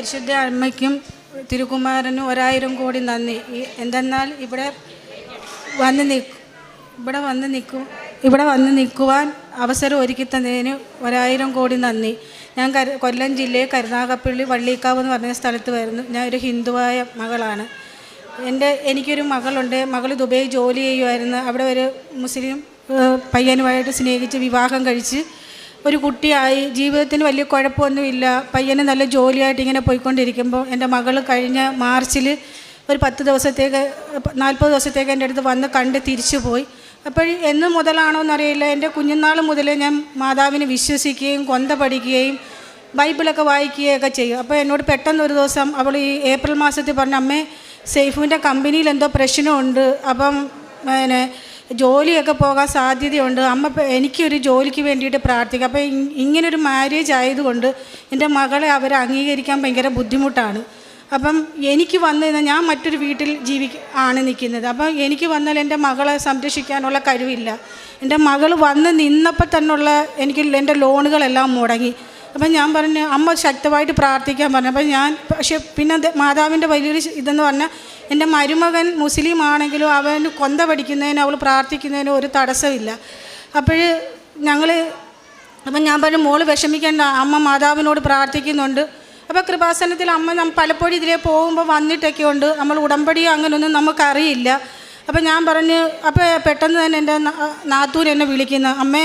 പരിശുദ്ധ അമ്മയ്ക്കും തിരുക്കുമാരനും ഒരായിരം കോടി നന്ദി. എന്തെന്നാൽ ഇവിടെ വന്ന് നിൽക്കും ഇവിടെ വന്ന് നിൽക്കും ഇവിടെ വന്ന് നിൽക്കുവാൻ അവസരം ഒരുക്കി തന്നതിന് ഒരായിരം കോടി നന്ദി. ഞാൻ കൊല്ലം ജില്ലയിൽ കരുനാഗപ്പള്ളി വള്ളിക്കാവ് എന്ന് പറഞ്ഞ സ്ഥലത്ത് വരുന്നു. ഞാൻ ഒരു ഹിന്ദുവായ മകളാണ്. എന്റെ എനിക്കൊരു മകളുണ്ട്. മകൾ ദുബൈ ജോലി ചെയ്യുമായിരുന്നു അവിടെ ഒരു മുസ്ലിം പയ്യനുമായിട്ട് സ്നേഹിച്ച് വിവാഹം കഴിച്ച് ഒരു കുട്ടിയായി ജീവിതത്തിന് വലിയ കുഴപ്പമൊന്നുമില്ല. പയ്യനെ നല്ല ജോലിയായിട്ട് ഇങ്ങനെ പോയിക്കൊണ്ടിരിക്കുമ്പോൾ എന്റെ മകൾ കഴിഞ്ഞ മാർച്ചിൽ ഒരു പത്ത് ദിവസത്തേക്ക് നാൽപ്പത് ദിവസത്തേക്ക് എന്റെ അടുത്ത് വന്ന് കണ്ട് തിരിച്ചു പോയി. അപ്പോൾ എന്ന് മുതലാണോ എന്നറിയില്ല. എന്റെ കുഞ്ഞുനാൾ മുതലേ ഞാൻ മാതാവിനെ വിശ്വസിക്കുകയും കൊന്ത പഠിക്കുകയും ബൈബിളൊക്കെ വായിക്കുകയൊക്കെ ചെയ്യും. അപ്പോൾ എന്നോട് പെട്ടെന്ന് ഒരു ദിവസം അവൾ ഈ ഏപ്രിൽ മാസത്തിൽ പറഞ്ഞ അമ്മേ സേഫുവിന്റെ കമ്പനിയിൽ എന്തോ പ്രശ്നമുണ്ട്. അപ്പം പിന്നെ ജോലിയൊക്കെ പോകാൻ സാധ്യതയുണ്ട്. അമ്മ എനിക്കൊരു ജോലിക്ക് വേണ്ടിയിട്ട് പ്രാർത്ഥിക്കുക അപ്പോൾ ഇങ്ങനൊരു മാരേജ് ആയതുകൊണ്ട് എന്റെ മകളെ അവരെ അംഗീകരിക്കാൻ ഭയങ്കര ബുദ്ധിമുട്ടാണ്. അപ്പം എനിക്ക് വന്നു കഴിഞ്ഞാൽ ഞാൻ മറ്റൊരു വീട്ടിൽ ജീവി ആണ് നിൽക്കുന്നത്. അപ്പം എനിക്ക് വന്നാൽ എന്റെ മകളെ സംരക്ഷിക്കാനുള്ള കഴിവില്ല. എന്റെ മകൾ വന്ന് നിന്നപ്പോൾ തന്നെയുള്ള എനിക്ക് എന്റെ ലോണുകളെല്ലാം മുടങ്ങി. അപ്പം ഞാൻ പറഞ്ഞു അമ്മ ശക്തമായിട്ട് പ്രാർത്ഥിക്കാൻ പറഞ്ഞു. അപ്പം ഞാൻ പക്ഷെ പിന്നെ മാതാവിന്റെ വലിയൊരു ഇതെന്ന് പറഞ്ഞാൽ എന്റെ മരുമകൻ മുസ്ലിം ആണെങ്കിലും അവന് കൊന്ത പഠിക്കുന്നതിന് അവൾ പ്രാർത്ഥിക്കുന്നതിന് ഒരു തടസ്സമില്ല അപ്പോൾ ഞങ്ങൾ അപ്പം ഞാൻ പറഞ്ഞു മോൾ വിഷമിക്കേണ്ട അമ്മ മാതാവിനോട് പ്രാർത്ഥിക്കുന്നുണ്ട്. അപ്പോൾ കൃപാസനത്തിൽ അമ്മ നമ്മൾ പലപ്പോഴും ഇതിലേ പോകുമ്പോൾ വന്നിട്ടൊക്കെ ഉണ്ട്. നമ്മൾ ഉടമ്പടി അങ്ങനെയൊന്നും നമുക്കറിയില്ല. അപ്പം ഞാൻ പറഞ്ഞു അപ്പോൾ പെട്ടെന്ന് തന്നെ എന്റെ നാത്തൂർ എന്നെ വിളിക്കുന്നു. അമ്മേ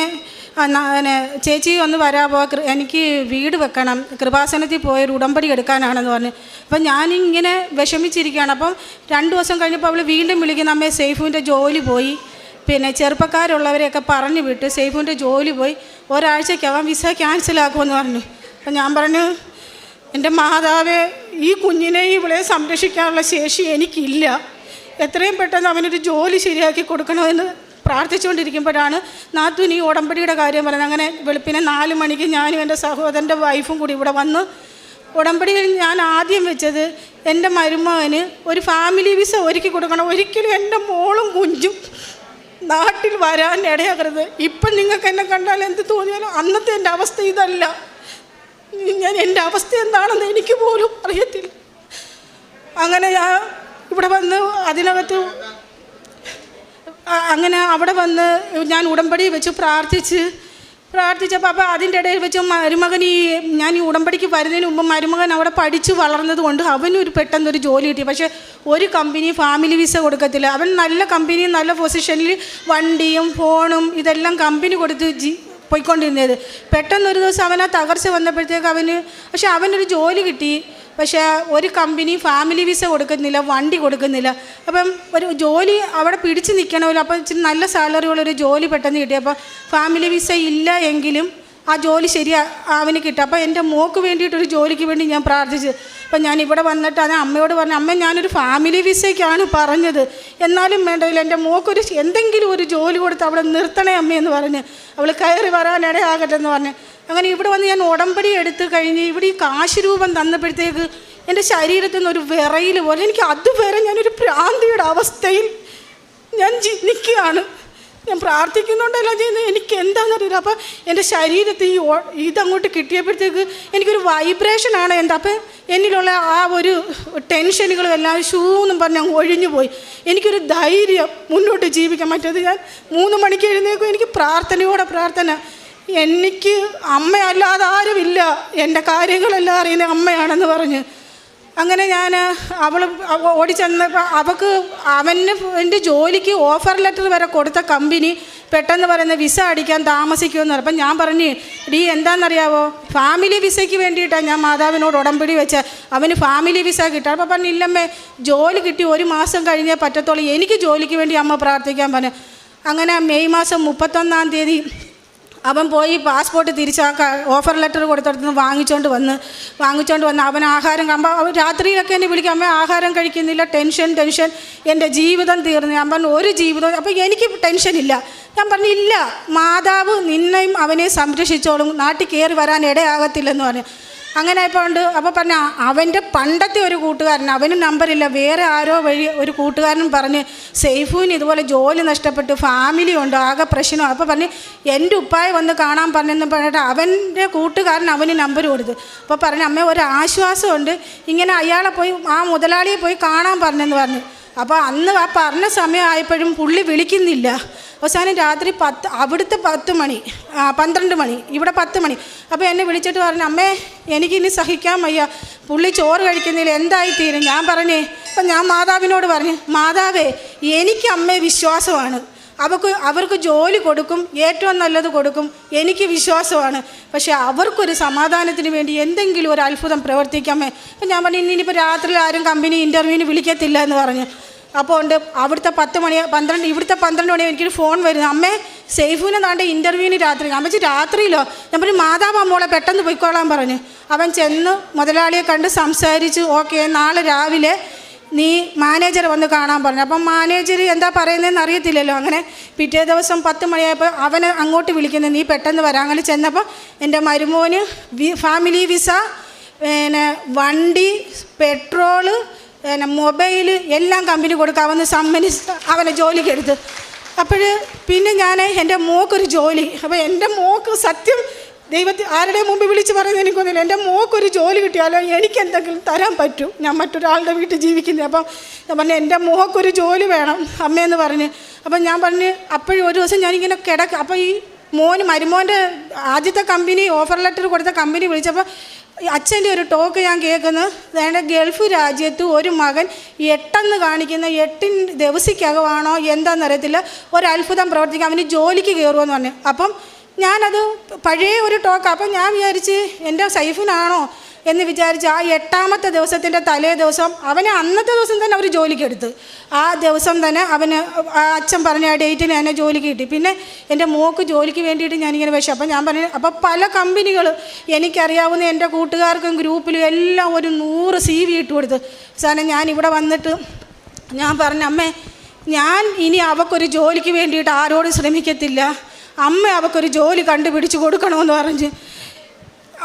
പിന്നെ ചേച്ചി ഒന്ന് വരാമോ എനിക്ക് വീട് വെക്കണം. കൃപാസനത്തിൽ പോയൊരു ഉടമ്പടി എടുക്കാനാണെന്ന് പറഞ്ഞു. അപ്പം ഞാനിങ്ങനെ വിഷമിച്ചിരിക്കുകയാണ്. അപ്പം രണ്ട് ദിവസം കഴിഞ്ഞപ്പോൾ അവൾ വീണ്ടും വിളിക്കുന്ന അമ്മയെ സേഫുവിന്റെ ജോലി പോയി. പിന്നെ ചെറുപ്പക്കാരുള്ളവരെയൊക്കെ പറഞ്ഞു വിട്ട് സേഫുവിന്റെ ജോലി പോയി. ഒരാഴ്ചക്കകം വിസ ക്യാൻസലാക്കുമെന്ന് പറഞ്ഞു. അപ്പം ഞാൻ പറഞ്ഞു എന്റെ മാതാവേ ഈ കുഞ്ഞിനെ ഇവളെ സംരക്ഷിക്കാനുള്ള ശേഷി എനിക്കില്ല. എത്രയും പെട്ടെന്ന് അവനൊരു ജോലി ശരിയാക്കി കൊടുക്കണമെന്ന് പ്രാർത്ഥിച്ചുകൊണ്ടിരിക്കുമ്പോഴാണ് നാത്തുൻ ഈ ഉടമ്പടിയുടെ കാര്യം പറയുന്നത്. അങ്ങനെ വെളുപ്പിനെ നാല് മണിക്ക് ഞാനും എന്റെ സഹോദരന്റെ വൈഫും കൂടി ഇവിടെ വന്ന്. ഉടമ്പടിയിൽ ഞാൻ ആദ്യം വെച്ചത് എന്റെ മരുമകന് ഒരു ഫാമിലി വിസ ഒരുക്കി കൊടുക്കണം. ഒരിക്കലും എന്റെ മോളും കുഞ്ചും നാട്ടിൽ വരാൻ ഇടയാകരുത്. ഇപ്പം നിങ്ങൾക്ക് എന്നെ കണ്ടാൽ എന്ത് തോന്നിയാലും അന്നത്തെ എന്റെ അവസ്ഥ ഇതല്ല. ഞാൻ എന്റെ അവസ്ഥ എന്താണെന്ന് എനിക്ക് പോലും അറിയത്തില്ല. അങ്ങനെ ഞാൻ ഇവിടെ വന്ന് അതിനകത്ത് അങ്ങനെ അവിടെ വന്ന് ഞാൻ ഉടമ്പടി വെച്ച് പ്രാർത്ഥിച്ച് പ്രാർത്ഥിച്ചപ്പോൾ അപ്പോൾ അതിന്റെ ഇടയിൽ വെച്ച് മരുമകൻ ഈ ഞാൻ ഈ ഉടമ്പടിക്ക് വരുന്നതിന് മുമ്പ് മരുമകൻ അവിടെ പഠിച്ച് വളർന്നത് കൊണ്ട് ഒരു പെട്ടെന്നൊരു ജോലി കിട്ടി. പക്ഷേ ഒരു കമ്പനി ഫാമിലി വിസ കൊടുക്കത്തില്ല. അവൻ നല്ല കമ്പനി നല്ല പൊസിഷനിൽ വണ്ടിയും ഫോണും ഇതെല്ലാം കമ്പനി കൊടുത്ത് ജി പോയിക്കൊണ്ടിരുന്നത്. പെട്ടെന്നൊരു ദിവസം അവൻ ആ തകർച്ച വന്നപ്പോഴത്തേക്ക് അവന് പക്ഷെ അവനൊരു ജോലി കിട്ടി. പക്ഷേ ഒരു കമ്പനി ഫാമിലി വിസ കൊടുക്കുന്നില്ല വണ്ടി കൊടുക്കുന്നില്ല. അപ്പം ഒരു ജോലി അവിടെ പിടിച്ച് നിൽക്കണമല്ലോ അപ്പം ഇച്ചിരി നല്ല സാലറി ഉള്ളൊരു ജോലി പെട്ടെന്ന് കിട്ടി. അപ്പോൾ ഫാമിലി വിസ ഇല്ല എങ്കിലും ആ ജോലി ശരിയാ അവന് കിട്ടും. അപ്പോൾ എന്റെ മോക്ക് വേണ്ടിയിട്ടൊരു ജോലിക്ക് വേണ്ടി ഞാൻ പ്രാർത്ഥിച്ചു അപ്പം ഞാൻ ഇവിടെ വന്നിട്ട് അത് അമ്മയോട് പറഞ്ഞു അമ്മ ഞാനൊരു ഫാമിലി വിസയ്ക്കാണ് പറഞ്ഞത്. എന്നാലും വേണ്ടതില്ല എന്റെ മോക്കൊരു എന്തെങ്കിലും ഒരു ജോലി കൊടുത്ത് അവിടെ നിർത്തണേ അമ്മയെന്ന് പറഞ്ഞ് അവൾ കയറി വരാനിടയാകട്ടെ എന്ന് പറഞ്ഞ്. അങ്ങനെ ഇവിടെ വന്ന് ഞാൻ ഉടമ്പടി എടുത്ത് കഴിഞ്ഞ് ഇവിടെ ഈ കാശ് രൂപം തന്നപ്പോഴത്തേക്ക് എന്റെ ശരീരത്തിൽ നിന്ന് ഒരു വിറയിൽ പോലെ എനിക്ക് അതുവരെ ഞാനൊരു ഭ്രാന്തിയുടെ അവസ്ഥയിൽ ഞാൻ നിൽക്കുകയാണ്. ഞാൻ പ്രാർത്ഥിക്കുന്നുണ്ടല്ലോ ചെയ്യുന്നത് എനിക്ക് എന്താണെന്നറിയില്ല അപ്പം എന്റെ ശരീരത്തിൽ ഈ ഇതങ്ങോട്ട് കിട്ടിയപ്പോഴത്തേക്ക് എനിക്കൊരു വൈബ്രേഷനാണ് എന്റെ. അപ്പം എന്നിലുള്ള ആ ഒരു ടെൻഷനുകളും എല്ലാം ഷൂ എന്നും പറഞ്ഞ് അങ്ങ് ഒഴിഞ്ഞു പോയി. എനിക്കൊരു ധൈര്യം മുന്നോട്ട് ജീവിക്കാൻ പറ്റത് ഞാൻ മൂന്ന് മണിക്ക് എഴുന്നേക്കും എനിക്ക് പ്രാർത്ഥനയോടെ പ്രാർത്ഥന. എനിക്ക് അമ്മയല്ലാതെ ആരുമില്ല. എന്റെ കാര്യങ്ങളെല്ലാം അറിയുന്ന അമ്മയാണെന്ന് പറഞ്ഞ് അങ്ങനെ ഞാൻ അവൾ ഓടിച്ചെന്നപ്പോൾ അവൾക്ക് അവന് എന്റെ ജോലിക്ക് ഓഫർ ലെറ്റർ വരെ കൊടുത്ത കമ്പനി പെട്ടെന്ന് പറയുന്ന വിസ അടിക്കാൻ താമസിക്കുമെന്ന് അപ്പം ഞാൻ പറഞ്ഞു ഡീ എന്താണെന്നറിയാവോ ഫാമിലി വിസയ്ക്ക് വേണ്ടിയിട്ടാണ് ഞാൻ മാതാവിനോട് ഉടമ്പടി വെച്ച. അവന് ഫാമിലി വിസ കിട്ടുക അപ്പോൾ പറഞ്ഞു ഇല്ലമ്മേ ജോലി കിട്ടി. ഒരു മാസം കഴിഞ്ഞേ പറ്റത്തുള്ളൂ. എനിക്ക് ജോലിക്ക് വേണ്ടി അമ്മ പ്രാർത്ഥിക്കാൻ പറഞ്ഞു. അങ്ങനെ മെയ് മാസം മുപ്പത്തൊന്നാം തീയതി അവൻ പോയി പാസ്പോർട്ട് തിരിച്ചാ ഓഫർ ലെറ്റർ കൊടുത്തടത്തുനിന്ന് വാങ്ങിച്ചുകൊണ്ട് വന്ന് വാങ്ങിച്ചുകൊണ്ട് വന്ന് അവൻ ആഹാരം കമ്പ അവൻ രാത്രിയിലൊക്കെ എന്നെ വിളിക്കും അമ്മ ആഹാരം കഴിക്കുന്നില്ല ടെൻഷൻ ടെൻഷൻ എന്റെ ജീവിതം തീർന്നു. ഞാൻ പറഞ്ഞു ഒരു ജീവിതം അപ്പോൾ എനിക്ക് ടെൻഷൻ ഇല്ല. ഞാൻ പറഞ്ഞു ഇല്ല മാതാവ് നിന്നെയും അവനെ സംരക്ഷിച്ചോളും നാട്ടിൽ കയറി വരാൻ ഇടയാകത്തില്ലെന്ന് പറഞ്ഞു. അങ്ങനെ ഉണ്ട് അപ്പോൾ പറഞ്ഞ അവന്റെ പണ്ടത്തെ ഒരു കൂട്ടുകാരൻ അവനും നമ്പറില്ല വേറെ ആരോ വഴി ഒരു കൂട്ടുകാരൻ പറഞ്ഞ് സേഫുവിന് ഇതുപോലെ ജോലി നഷ്ടപ്പെട്ട് ഫാമിലി ഉണ്ട് ആകെ പ്രശ്നം അപ്പോൾ പറഞ്ഞ് എന്റെ ഉപ്പായ വന്ന് കാണാൻ പറഞ്ഞെന്ന് പറഞ്ഞിട്ട് അവന്റെ കൂട്ടുകാരൻ അവന് നമ്പർ കൊടുത്തു. അപ്പോൾ പറഞ്ഞ അമ്മ ഒരു ആശ്വാസമുണ്ട്. ഇങ്ങനെ അയാളെ പോയി ആ മുതലാളിയെ പോയി കാണാൻ പറഞ്ഞെന്ന് പറഞ്ഞു. അപ്പോൾ അന്ന് ആ പറഞ്ഞ സമയമായപ്പോഴും പുള്ളി വിളിക്കുന്നില്ല. അവസാനം രാത്രി പത്ത് അവിടുത്തെ പത്ത് മണി പന്ത്രണ്ട് മണി ഇവിടെ പത്ത് മണി. അപ്പോൾ എന്നെ വിളിച്ചിട്ട് പറഞ്ഞു അമ്മേ എനിക്കിനി സഹിക്കാൻ വയ്യ. പുള്ളി ചോറ് കഴിക്കുന്നില്ല എന്തായി തീരും ഞാൻ പറഞ്ഞേ അപ്പം ഞാൻ മാതാവിനോട് പറഞ്ഞു മാതാവേ എനിക്ക് അമ്മേ വിശ്വാസമാണ്. അവർക്ക് അവർക്ക് ജോലി കൊടുക്കും ഏറ്റവും നല്ലത് കൊടുക്കും എനിക്ക് വിശ്വാസമാണ്. പക്ഷേ അവർക്കൊരു സമാധാനത്തിന് വേണ്ടി എന്തെങ്കിലും ഒരു അത്ഭുതം പ്രവർത്തിക്കാമേ. അപ്പം ഞാൻ പറഞ്ഞു ഇനിയിപ്പോൾ രാത്രി ആരും കമ്പനി ഇന്റർവ്യൂവിന് വിളിക്കത്തില്ല എന്ന് പറഞ്ഞു. അപ്പോൾ ഉണ്ട് അവിടുത്തെ പത്ത് മണി പന്ത്രണ്ട് ഇവിടുത്തെ പന്ത്രണ്ട് മണി എനിക്കൊരു ഫോൺ വരുന്നു അമ്മേ സേഫുവിനെ താണ്ട ഇന്റർവ്യൂവിന് രാത്രി അമ്മ വെച്ച് രാത്രിയിലോ? ഞാൻ പറഞ്ഞു മാതാവ് മോളെ പെട്ടെന്ന് പോയിക്കോളാൻ പറഞ്ഞു. അവൻ ചെന്ന് മുതലാളിയെ കണ്ട് സംസാരിച്ച് ഓക്കെ നാളെ രാവിലെ നീ മാനേജർ വന്ന് കാണാൻ പറഞ്ഞു. അപ്പം മാനേജർ എന്താ പറയുന്നതെന്ന് അറിയത്തില്ലല്ലോ. അങ്ങനെ പിറ്റേ ദിവസം പത്ത് മണിയായപ്പോൾ അവനെ അങ്ങോട്ട് വിളിക്കുന്നത് നീ പെട്ടെന്ന് വരാം. അങ്ങനെ ചെന്നപ്പോൾ എന്റെ മരുമോന് വി ഫാമിലി വിസ പിന്നെ വണ്ടി പെട്രോൾ പിന്നെ മൊബൈൽ എല്ലാം കമ്പനി കൊടുക്കാമെന്ന് സമ്മതിച്ച് അവനെ ജോലിക്ക് എടുത്ത്. അപ്പോൾ പിന്നെ ഞാൻ എന്റെ മോക്കൊരു ജോലി. അപ്പോൾ എന്റെ മോക്ക് സത്യം ദൈവത്തിൽ ആരുടെ മുമ്പ് വിളിച്ച് പറയുന്നത് എനിക്കൊന്നുമില്ല. എന്റെ മോക്കൊരു ജോലി കിട്ടിയാലോ? എനിക്ക് എന്തെങ്കിലും തരാൻ പറ്റും. ഞാൻ മറ്റൊരാളുടെ വീട്ടിൽ ജീവിക്കുന്നത് അപ്പം ഞാൻ പറഞ്ഞു എന്റെ മോക്കൊരു ജോലി വേണം അമ്മയെന്ന് പറഞ്ഞ്. അപ്പം ഞാൻ പറഞ്ഞ് അപ്പോഴും ഒരു ദിവസം ഞാനിങ്ങനെ കിടക്ക അപ്പോൾ ഈ മോന് മരുമോന്റെ ആദ്യത്തെ കമ്പനി ഓഫർ ലെറ്റർ കൊടുത്ത കമ്പനി വിളിച്ചപ്പോൾ അച്ഛന്റെ ഒരു ടോക്ക് ഞാൻ കേൾക്കുന്നത് വേണ്ട ഗൾഫ് രാജ്യത്ത് ഒരു മകൻ എട്ടെന്ന് കാണിക്കുന്ന എട്ടിൻ ദിവസിക്കകമാണോ എന്താണെന്നറിയത്തില്ല ഒരു അത്ഭുതം പ്രവർത്തിക്കുക അവന് ജോലിക്ക് കയറുമെന്ന് പറഞ്ഞു. അപ്പം ഞാനത് പഴയ ഒരു ടോക്ക് അപ്പം ഞാൻ വിചാരിച്ച് എന്റെ സൈഫിനാണോ എന്ന് വിചാരിച്ച് ആ എട്ടാമത്തെ ദിവസത്തിന്റെ തലേ ദിവസം അവനെ അന്നത്തെ ദിവസം തന്നെ അവർ ജോലിക്ക് എടുത്ത്. ആ ദിവസം തന്നെ അവന് അച്ഛൻ പറഞ്ഞ ആ ഡേറ്റിന് എന്നെ ജോലിക്ക് കിട്ടി. പിന്നെ എന്റെ മോക്ക് ജോലിക്ക് വേണ്ടിയിട്ട് ഞാനിങ്ങനെ വിഷം അപ്പം ഞാൻ പറഞ്ഞു അപ്പോൾ പല കമ്പനികൾ എനിക്കറിയാവുന്ന എന്റെ കൂട്ടുകാർക്കും ഗ്രൂപ്പിലും എല്ലാം ഒരു നൂറ് സി വി ഇട്ട് കൊടുത്ത്. സാധനം ഞാൻ ഇവിടെ വന്നിട്ട് ഞാൻ പറഞ്ഞു അമ്മേ ഞാൻ ഇനി അവക്കൊരു ജോലിക്ക് വേണ്ടിയിട്ട് ആരോടും ശ്രമിക്കത്തില്ല. അമ്മ അവക്കൊരു ജോലി കണ്ടുപിടിച്ച് കൊടുക്കണമെന്ന് പറഞ്ഞ്.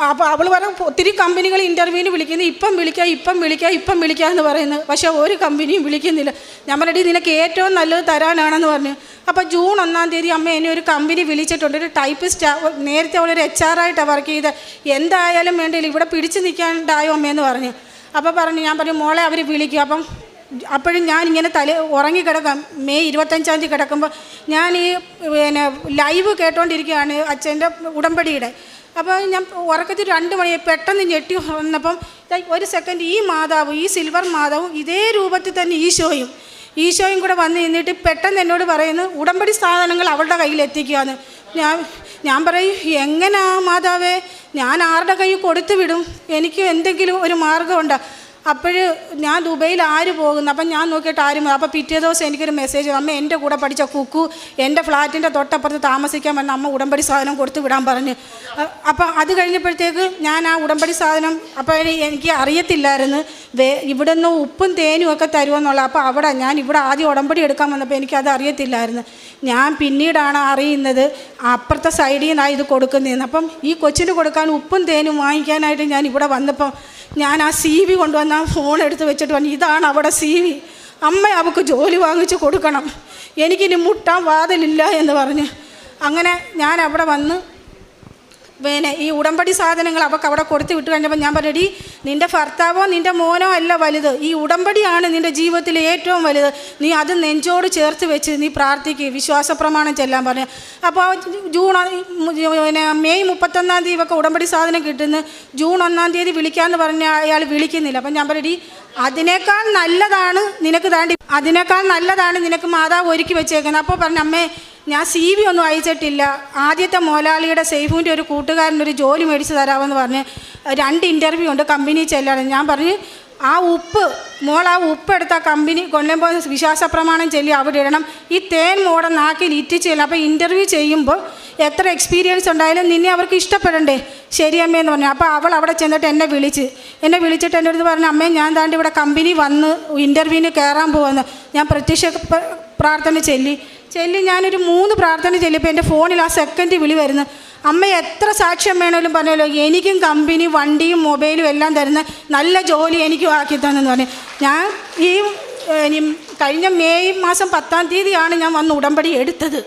അപ്പോൾ അവൾ പറഞ്ഞ ഒത്തിരി കമ്പനികൾ ഇന്റർവ്യൂവിന് വിളിക്കുന്നു. ഇപ്പം വിളിക്കുക ഇപ്പം വിളിക്കുക ഇപ്പം വിളിക്കുക എന്ന് പറയുന്നത് പക്ഷേ ഒരു കമ്പനിയും വിളിക്കുന്നില്ല. ഞാൻ നിനക്ക് ഏറ്റവും നല്ലത് തരാനാണെന്ന് പറഞ്ഞു. അപ്പോൾ ജൂൺ ഒന്നാം തീയതി അമ്മ എന്നെ ഒരു കമ്പനി വിളിച്ചിട്ടുണ്ട്. ഒരു ടൈപ്പിസ്റ്റ് നേരത്തെ അവളൊരു എച്ച് ആർ ആയിട്ടാണ് വർക്ക് ചെയ്ത്. എന്തായാലും വേണ്ടിയില്ല ഇവിടെ പിടിച്ച് നിൽക്കാണ്ടായോ അമ്മയെന്ന് പറഞ്ഞു. അപ്പോൾ പറഞ്ഞു ഞാൻ പറഞ്ഞു മോളെ അവർ വിളിക്കും. അപ്പം അപ്പോഴും ഇങ്ങനെ തല ഉറങ്ങിക്കിടക്കാം. മെയ് ഇരുപത്തഞ്ചാം തീയതി കിടക്കുമ്പോൾ ഞാൻ ഈ പിന്നെ ലൈവ് കേട്ടോണ്ടിരിക്കുകയാണ് അച്ഛന്റെ ഉടമ്പടിയുടെ. അപ്പോൾ ഞാൻ ഉറക്കത്തിൽ രണ്ട് മണി പെട്ടെന്ന് ഞെട്ടി വന്നപ്പം ഒരു സെക്കൻഡ് ഈ മാതാവും ഈ സിൽവർ മാതാവും ഇതേ രൂപത്തിൽ തന്നെ ഈശോയും ഈശോയും കൂടെ വന്ന് നിന്നിട്ട് പെട്ടെന്ന് എന്നോട് പറയുന്നു ഉടമ്പടി സാധനങ്ങൾ അവളുടെ കയ്യിൽ എത്തിക്കുകയെന്ന് ഞാൻ ഞാൻ പറയും എങ്ങനെയാ മാതാവേ? ഞാൻ ആരുടെ കൈ കൊടുത്തു വിടും എനിക്ക് എന്തെങ്കിലും ഒരു മാർഗമുണ്ടോ അപ്പോൾ ഞാൻ ദുബൈയിൽ ആര് പോകുന്നു? അപ്പം ഞാൻ നോക്കിയിട്ട് ആരും അപ്പോൾ പിറ്റേ ദിവസം എനിക്കൊരു മെസ്സേജ് അമ്മ എന്റെ കൂടെ പഠിച്ച കുക്കു എന്റെ ഫ്ലാറ്റിന്റെ തൊട്ടപ്പുറത്ത് താമസിക്കാൻ പറഞ്ഞ അമ്മ ഉടമ്പടി സാധനം കൊടുത്തു വിടാൻ പറഞ്ഞ്. അപ്പോൾ അത് കഴിഞ്ഞപ്പോഴത്തേക്ക് ഞാൻ ആ ഉടമ്പടി സാധനം അപ്പോൾ എനിക്ക് അറിയത്തില്ലായിരുന്നു. വേ ഇവിടെ നിന്ന് ഉപ്പും തേനും ഒക്കെ തരുമെന്നുള്ള അപ്പോൾ അവിടെ ഞാൻ ഇവിടെ ആദ്യം ഉടമ്പടി എടുക്കാൻ വന്നപ്പോൾ എനിക്കത് അറിയത്തില്ലായിരുന്നു. ഞാൻ പിന്നീടാണ് അറിയുന്നത് അപ്പുറത്തെ സൈഡിൽ നിന്നാണ് ഇത് കൊടുക്കുന്നതെന്ന്. അപ്പം ഈ കൊച്ചിന് കൊടുക്കാൻ ഉപ്പും തേനും വാങ്ങിക്കാനായിട്ട് ഞാൻ ഇവിടെ വന്നപ്പോൾ ഞാൻ ആ സി വി കൊണ്ടുവന്ന് ആ ഫോൺ എടുത്ത് വെച്ചിട്ട് പറഞ്ഞു ഇതാണ് അവിടെ സി വി അമ്മ അവൾക്ക് ജോലി വാങ്ങിച്ച് കൊടുക്കണം. എനിക്കിനി മുട്ടാൻ വാതിലില്ല എന്ന് പറഞ്ഞ്. അങ്ങനെ ഞാൻ അവിടെ വന്ന് പിന്നെ ഈ ഉടമ്പടി സാധനങ്ങൾ അവൾക്ക് അവിടെ കൊടുത്ത് വിട്ട് കഴിഞ്ഞപ്പോൾ ഞാൻ പറയടി നിന്റെ ഭർത്താവോ നിന്റെ മോനോ അല്ല വലുത്. ഈ ഉടമ്പടിയാണ് നിന്റെ ജീവിതത്തിൽ ഏറ്റവും വലുത്. നീ അത് നെഞ്ചോട് ചേർത്ത് വെച്ച് നീ പ്രാർത്ഥിക്കുക വിശ്വാസ പ്രമാണം ചെല്ലാൻ പറഞ്ഞു. അപ്പോൾ ജൂൺ പിന്നെ മെയ് മുപ്പത്തൊന്നാം തീയതി ഒക്കെ ഉടമ്പടി സാധനം കിട്ടുന്ന. ജൂൺ ഒന്നാം തീയതി വിളിക്കാമെന്ന് പറഞ്ഞ അയാൾ വിളിക്കുന്നില്ല. അപ്പം ഞാൻ പറയടി അതിനേക്കാൾ നല്ലതാണ് നിനക്ക് താണ്ടി അതിനേക്കാൾ നല്ലതാണ് നിനക്ക് മാതാവ് ഒരുക്കി വെച്ചേക്കുന്നത്. അപ്പോൾ പറഞ്ഞു അമ്മേ ഞാൻ സി വി ഒന്നും അയച്ചിട്ടില്ല. ആദ്യത്തെ മോലാളിയുടെ സേഫുവിന്റെ ഒരു കൂട്ടുകാരനൊരു ജോലി മേടിച്ച് തരാമെന്ന് പറഞ്ഞ് രണ്ട് ഇന്റർവ്യൂ ഉണ്ട് കമ്പനി ചെല്ലണം ഞാൻ പറഞ്ഞ് ആ ഉപ്പ് മോൾ ആ ഉപ്പെടുത്ത കമ്പനി കൊല്ലുമ്പോൾ വിശ്വാസ പ്രമാണം ചൊല്ലി അവിടെ ഇടണം. ഈ തേൻ മോടെ നാക്കിൽ ഇറ്റിച്ച് ചെല്ലും. അപ്പോൾ ഇന്റർവ്യൂ ചെയ്യുമ്പോൾ എത്ര എക്സ്പീരിയൻസ് ഉണ്ടായാലും നിന്നെ അവർക്ക് ഇഷ്ടപ്പെടണ്ടേ? ശരി അമ്മയെന്ന് പറഞ്ഞു. അപ്പോൾ അവൾ അവിടെ ചെന്നിട്ട് എന്നെ വിളിച്ച് എന്നെ വിളിച്ചിട്ട് എന്റെ അടുത്ത് പറഞ്ഞു അമ്മേ ഞാൻ താണ്ട് ഇവിടെ കമ്പനി വന്ന് ഇന്റർവ്യൂവിന് കയറാൻ പോകുന്നു ഞാൻ പ്രത്യക്ഷ പ്രാർത്ഥന ചൊല്ലി. ചെല്ലി ഞാനൊരു മൂന്ന് പ്രാർത്ഥന ചെല്ലിയപ്പോൾ എന്റെ ഫോണിൽ ആ സെക്കൻഡ് വിളി വരുന്നു. അമ്മ എത്ര സാക്ഷ്യം വേണമെങ്കിലും പറഞ്ഞല്ലോ എനിക്കും കമ്പനി വണ്ടിയും മൊബൈലും എല്ലാം തരുന്ന നല്ല ജോലി എനിക്കും ആക്കി തന്നെന്ന് പറഞ്ഞു. ഞാൻ ഈ കഴിഞ്ഞ മെയ് മാസം പത്താം തീയതിയാണ് ഞാൻ വന്ന് ഉടമ്പടി എടുത്തത്.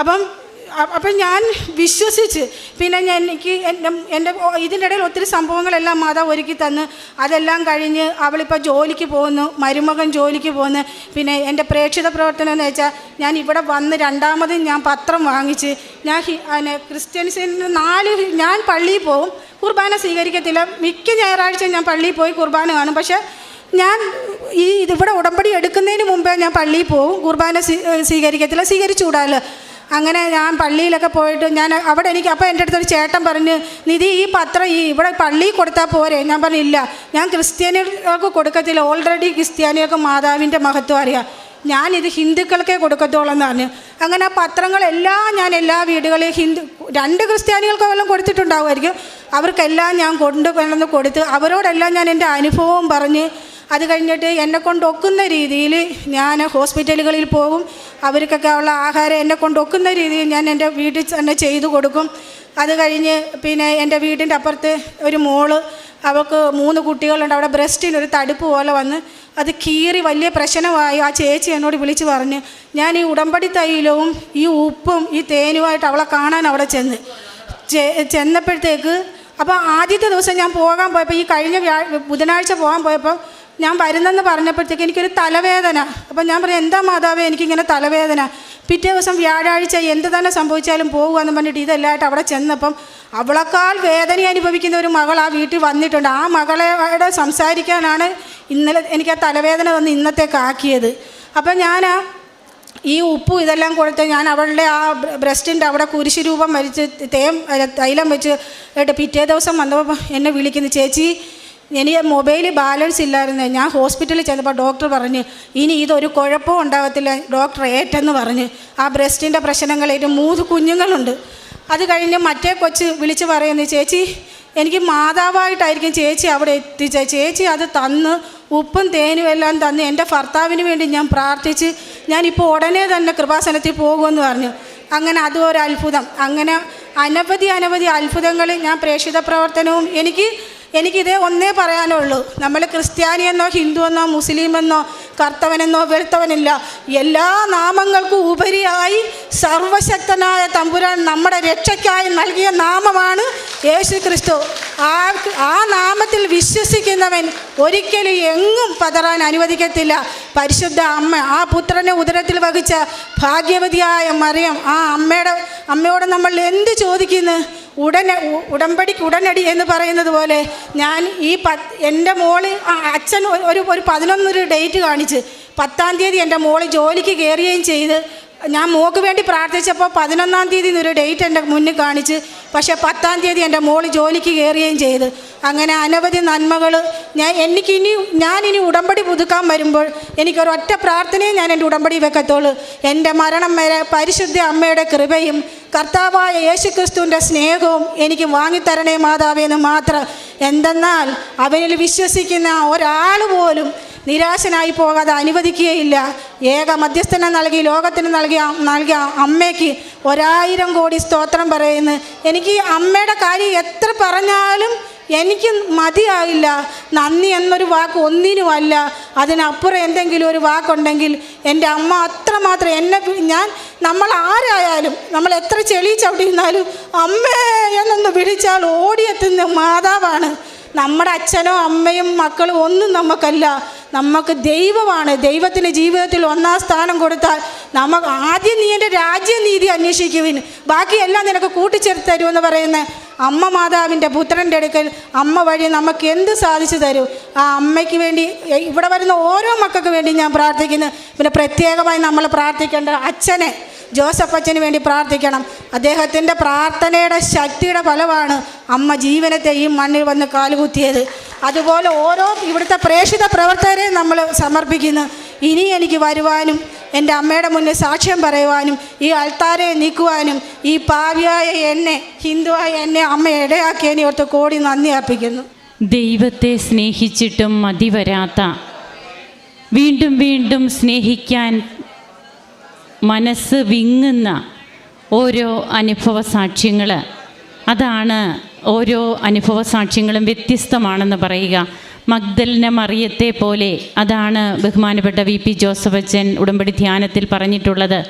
അപ്പം അപ്പം ഞാൻ വിശ്വസിച്ച് പിന്നെ ഞാൻ എനിക്ക് എന്റെ എന്റെ ഇതിന്റെ ഇടയിൽ ഒത്തിരി സംഭവങ്ങളെല്ലാം മാതാവ് ഒരുക്കി തന്ന് അതെല്ലാം കഴിഞ്ഞ് അവളിപ്പോൾ ജോലിക്ക് പോകുന്നു മരുമകൻ ജോലിക്ക് പോകുന്നു പിന്നെ എന്റെ പ്രേക്ഷിത പ്രവർത്തനം എന്ന് വെച്ചാൽ ഞാൻ ഇവിടെ വന്ന് രണ്ടാമത് ഞാൻ പത്രം വാങ്ങിച്ച് ഞാൻ പിന്നെ ക്രിസ്ത്യൻസിന് നാല് ഞാൻ പള്ളിയിൽ പോകും കുർബാന സ്വീകരിക്കത്തില്ല മിക്ക ഞായറാഴ്ച ഞാൻ പള്ളിയിൽ പോയി കുർബാന കാണും പക്ഷേ ഞാൻ ഈ ഇതിവിടെ ഉടമ്പടി എടുക്കുന്നതിന് മുമ്പേ ഞാൻ പള്ളിയിൽ പോകും കുർബാന സ്വീകരിക്കത്തില്ല സ്വീകരിച്ചുകൂടാല്ലോ. അങ്ങനെ ഞാൻ പള്ളിയിലൊക്കെ പോയിട്ട് ഞാൻ അവിടെ എനിക്ക് അപ്പോൾ എന്റെ അടുത്തൊരു ചേട്ടൻ പറഞ്ഞ് നിധി ഈ പത്രം ഈ ഇവിടെ പള്ളിയിൽ കൊടുത്താൽ പോരെ? ഞാൻ പറഞ്ഞില്ല ഞാൻ ക്രിസ്ത്യാനികൾക്ക് കൊടുക്കത്തില്ല. ഓൾറെഡി ക്രിസ്ത്യാനികൾക്ക് മാതാവിന്റെ മഹത്വം അറിയാം. ഞാനിത് ഹിന്ദുക്കൾക്കേ കൊടുക്കത്തുള്ളൂ എന്ന് പറഞ്ഞു. അങ്ങനെ ആ പത്രങ്ങളെല്ലാം ഞാൻ എല്ലാ വീടുകളിലും ഹിന്ദു രണ്ട് ക്രിസ്ത്യാനികൾക്ക് വല്ലതും കൊടുത്തിട്ടുണ്ടാവുമായിരിക്കും. അവർക്കെല്ലാം ഞാൻ കൊണ്ടുവന്ന് കൊടുത്ത് അവരോടെല്ലാം ഞാൻ എന്റെ അനുഭവം പറഞ്ഞ് അത് കഴിഞ്ഞിട്ട് എന്നെ കൊണ്ടൊക്കുന്ന രീതിയിൽ ഞാൻ ഹോസ്പിറ്റലുകളിൽ പോകും. അവർക്കൊക്കെ ഉള്ള ആഹാരം എന്നെ കൊണ്ടൊക്കുന്ന രീതിയിൽ ഞാൻ എന്റെ വീട്ടിൽ തന്നെ ചെയ്തു കൊടുക്കും. അത് കഴിഞ്ഞ് പിന്നെ എന്റെ വീടിന്റെ അപ്പുറത്ത് ഒരു മോൾ അവൾക്ക് മൂന്ന് കുട്ടികളുണ്ട്. അവിടെ ബ്രസ്റ്റിന് ഒരു തടുപ്പ് പോലെ വന്ന് അത് കീറി വലിയ പ്രശ്നമായി. ആ ചേച്ചി എന്നോട് വിളിച്ച് പറഞ്ഞ് ഞാൻ ഈ ഉടമ്പടി തൈലവും ഈ ഉപ്പും ഈ തേനുമായിട്ട് അവളെ കാണാൻ അവിടെ ചെന്ന്. ചെന്നപ്പോഴത്തേക്ക് അപ്പോൾ ആദ്യത്തെ ദിവസം ഞാൻ പോകാൻ പോയപ്പോൾ ഈ കഴിഞ്ഞ ബുധനാഴ്ച പോകാൻ പോയപ്പോൾ ഞാൻ വരുന്നെന്ന് പറഞ്ഞപ്പോഴത്തേക്ക് എനിക്കൊരു തലവേദന. അപ്പം ഞാൻ പറഞ്ഞു എന്താ മാതാവേ എനിക്കിങ്ങനെ തലവേദന. പിറ്റേ ദിവസം വ്യാഴാഴ്ച എന്ത് തന്നെ സംഭവിച്ചാലും പോകുകയെന്ന് പറഞ്ഞിട്ട് ഇതെല്ലാമായിട്ട് അവിടെ ചെന്നപ്പം അവളെക്കാൾ വേദന അനുഭവിക്കുന്ന ഒരു മകൾ ആ വീട്ടിൽ വന്നിട്ടുണ്ട്. ആ മകളെ സംസാരിക്കാനാണ് ഇന്നലെ എനിക്ക് ആ തലവേദന വന്ന് ഇന്നത്തേക്കാക്കിയത് അപ്പം ഞാൻ ഈ ഉപ്പും ഇതെല്ലാം കൊടുത്ത് ഞാൻ അവളുടെ ആ ബ്രസ്റ്റിന്റെ അവിടെ കുരിശ് രൂപം വരച്ച് തേം തൈലം വെച്ച് പിറ്റേ ദിവസം വന്നപ്പോൾ എന്നെ വിളിക്കുന്നു ചേച്ചി എനിക്ക് മൊബൈൽ ബാലൻസ് ഇല്ലായിരുന്നു. ഞാൻ ഹോസ്പിറ്റലിൽ ചെന്നപ്പോൾ ഡോക്ടർ പറഞ്ഞു ഇനി ഇതൊരു കുഴപ്പവും ഉണ്ടാകത്തില്ല ഡോക്ടർ ഏറ്റെന്ന് പറഞ്ഞു. ആ ബ്രസ്റ്റിന്റെ പ്രശ്നങ്ങളേറ്റ് മൂന്ന് കുഞ്ഞുങ്ങളുണ്ട്. അത് കഴിഞ്ഞ് മറ്റേ കൊച്ച് വിളിച്ച് പറയുന്നു ചേച്ചി എനിക്ക് മാതാവായിട്ടായിരിക്കും ചേച്ചി അവിടെ എത്തിച്ച. ചേച്ചി അത് തന്ന് ഉപ്പും തേനും എല്ലാം തന്ന് എന്റെ ഭർത്താവിന് വേണ്ടി ഞാൻ പ്രാർത്ഥിച്ച് ഞാനിപ്പോൾ ഉടനെ തന്നെ കൃപാസനത്തിൽ പോകുമെന്ന് പറഞ്ഞു. അങ്ങനെ അതും ഒരു അത്ഭുതം. അങ്ങനെ അനവധി അനവധി അത്ഭുതങ്ങൾ ഞാൻ പ്രേക്ഷിത പ്രവർത്തനവും എനിക്ക് എനിക്കിതേ ഒന്നേ പറയാനുള്ളൂ. നമ്മൾ ക്രിസ്ത്യാനിയെന്നോ ഹിന്ദുവെന്നോ മുസ്ലിമെന്നോ കർത്തവനെന്നോ വെളുത്തവനില്ല. എല്ലാ നാമങ്ങൾക്കും ഉപരിയായി സർവശക്തനായ തമ്പുരാൻ നമ്മുടെ രക്ഷയ്ക്കായി നൽകിയ നാമമാണ് യേശു ക്രിസ്തു ആ ആ നാമത്തിൽ വിശ്വസിക്കുന്നവൻ ഒരിക്കലും എങ്ങും പതറാൻ അനുവദിക്കത്തില്ല. പരിശുദ്ധ അമ്മ ആ പുത്രനെ ഉദരത്തിൽ വഹിച്ച ഭാഗ്യവതിയായ മറിയം ആ അമ്മയുടെ അമ്മയോട് നമ്മൾ എന്ത് ചോദിക്കുന്നു? ഉടനെ ഉടമ്പടിക്ക് ഉടനടി എന്ന് പറയുന്നത് പോലെ ഞാൻ ഈ പ എന്റെ മോൾ അച്ഛൻ ഒരു ഒരു പതിനൊന്നൊരു ഡേറ്റ് കാണിച്ച് പത്താം തീയതി എന്റെ മോൾ ജോലിക്ക് കയറുകയും ചെയ്ത് ഞാൻ മോക്ക് വേണ്ടി പ്രാർത്ഥിച്ചപ്പോൾ പതിനൊന്നാം തീയതി ഒരു ഡേറ്റ് എന്റെ മുന്നിൽ കാണിച്ച് പക്ഷേ പത്താം തീയതി എന്റെ മോൾ ജോലിക്ക് കയറുകയും ചെയ്ത്. അങ്ങനെ അനവധി നന്മകൾ ഞാൻ എനിക്ക് എനിക്കിനി ഞാനിനി ഉടമ്പടി പുതുക്കാൻ വരുമ്പോൾ എനിക്കൊരൊറ്റ പ്രാർത്ഥനയും ഞാൻ എന്റെ ഉടമ്പടി വെക്കത്തുള്ളൂ. എന്റെ മരണം വരെ പരിശുദ്ധ അമ്മയുടെ കൃപയും കർത്താവായ യേശുക്രിസ്തുവിന്റെ സ്നേഹവും എനിക്ക് വാങ്ങിത്തരണേ മാതാവേ എന്ന് മാത്രം. എന്തെന്നാൽ അവനിൽ വിശ്വസിക്കുന്ന ഒരാൾ പോലും നിരാശനായി പോകാതെ അനുവദിക്കുകയില്ല. ഏക മധ്യസ്ഥനെ നൽകി ലോകത്തിന് നൽകിയ നൽകിയ അമ്മയ്ക്ക് ഒരായിരം കോടി സ്തോത്രം പറയുന്നു. എനിക്ക് അമ്മയുടെ കാര്യം എത്ര പറഞ്ഞാലും എനിക്ക് മതിയാകില്ല നന്ദി എന്നൊരു വാക്ക് ഒന്നിനുമല്ല അതിനപ്പുറം എന്തെങ്കിലും ഒരു വാക്കുണ്ടെങ്കിൽ എന്റെ അമ്മ അത്രമാത്രം എന്നെ ഞാൻ നമ്മൾ ആരായാലും നമ്മൾ എത്ര ചെളി ചവിട്ടിയിരുന്നാലും അമ്മേ എന്നൊന്ന് വിളിച്ചാൽ ഓടിയെത്തുന്ന മാതാവാണ്. നമ്മുടെ അച്ഛനോ അമ്മയും മക്കളും ഒന്നും നമുക്കല്ല. നമുക്ക് ദൈവമാണ്. ദൈവത്തിന് ജീവിതത്തിൽ ഒന്നാം സ്ഥാനം കൊടുത്താൽ നമുക്ക് ആദ്യം നീ എന്റെ രാജ്യനീതി അന്വേഷിക്കുവിന് ബാക്കിയെല്ലാം നിനക്ക് കൂട്ടിച്ചേർത്ത് തരുമെന്ന് പറയുന്ന അമ്മ മാതാവിന്റെ പുത്രന്റെ അടുക്കൽ അമ്മ വഴി നമുക്ക് എന്ത് സാധിച്ചു തരും? ആ അമ്മയ്ക്ക് വേണ്ടി ഇവിടെ വരുന്ന ഓരോ മക്കൾക്ക് വേണ്ടി ഞാൻ പ്രാർത്ഥിക്കുന്നു. പിന്നെ പ്രത്യേകമായി നമ്മൾ പ്രാർത്ഥിക്കേണ്ട അച്ഛനെ. ജോസഫ് അച്ഛന് വേണ്ടി പ്രാർത്ഥിക്കണം. അദ്ദേഹത്തിന്റെ പ്രാർത്ഥനയുടെ ശക്തിയുടെ ഫലമാണ് അമ്മ ജീവനത്തെ ഈ മണ്ണിൽ വന്ന് കാലുകുത്തിയത്. അതുപോലെ ഓരോ ഇവിടുത്തെ പ്രേക്ഷിത പ്രവർത്തകരെ നമ്മൾ സമർപ്പിക്കുന്നു. ഇനി എനിക്ക് വരുവാനും എന്റെ അമ്മയുടെ മുന്നിൽ സാക്ഷ്യം പറയുവാനും ഈ അൾത്താരെ നീക്കുവാനും ഈ പാവിയായ എന്നെ ഹിന്ദുവായ എന്നെ അമ്മ ഇടയാക്കിയതിനെ ഓർത്ത് കോടി നന്ദി അർപ്പിക്കുന്നു. ദൈവത്തെ സ്നേഹിച്ചിട്ടും മതിവരാത്ത വീണ്ടും വീണ്ടും സ്നേഹിക്കാൻ മനസ്സ് വിങ്ങുന്ന ഓരോ അനുഭവ സാക്ഷ്യങ്ങൾ അതാണ് ഓരോ അനുഭവ സാക്ഷ്യങ്ങളും വ്യത്യസ്തമാണെന്ന് പറയുക. മഗ്ദലിന മറിയത്തെ പോലെ അതാണ് ബഹുമാനപ്പെട്ട വി പി ജോസഫ് അച്ഛൻ ഉടമ്പടി ധ്യാനത്തിൽ പറഞ്ഞിട്ടുള്ളത്.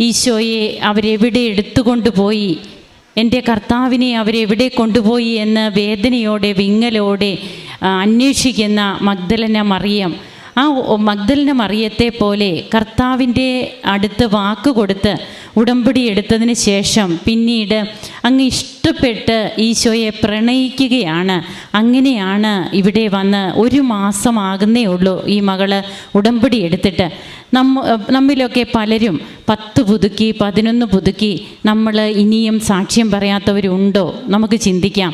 ഈശോയെ അവരെവിടെ എടുത്തുകൊണ്ടുപോയി എന്റെ കർത്താവിനെ അവരെവിടെ കൊണ്ടുപോയി എന്ന് വേദനയോടെ വിങ്ങലോടെ അന്വേഷിക്കുന്ന മഗ്ദലന മറിയം. ആ മഗ്ദലിന മറിയത്തെ പോലെ കർത്താവിന്റെ അടുത്ത് വാക്ക് കൊടുത്ത് ഉടമ്പടി എടുത്തതിന് ശേഷം പിന്നീട് അങ്ങ് ഇഷ്ടപ്പെട്ട് ഈശോയെ പ്രണയിക്കുകയാണ്. അങ്ങനെയാണ് ഇവിടെ വന്ന് ഒരു മാസമാകുന്നേ ഉള്ളൂ ഈ മകൾ ഉടമ്പടി എടുത്തിട്ട്. നമ്മ നമ്മിലൊക്കെ പലരും പത്ത് പുതുക്കി പതിനൊന്ന് പുതുക്കി നമ്മൾ ഇനിയും സാക്ഷ്യം പറയാത്തവരുണ്ടോ? നമുക്ക് ചിന്തിക്കാം.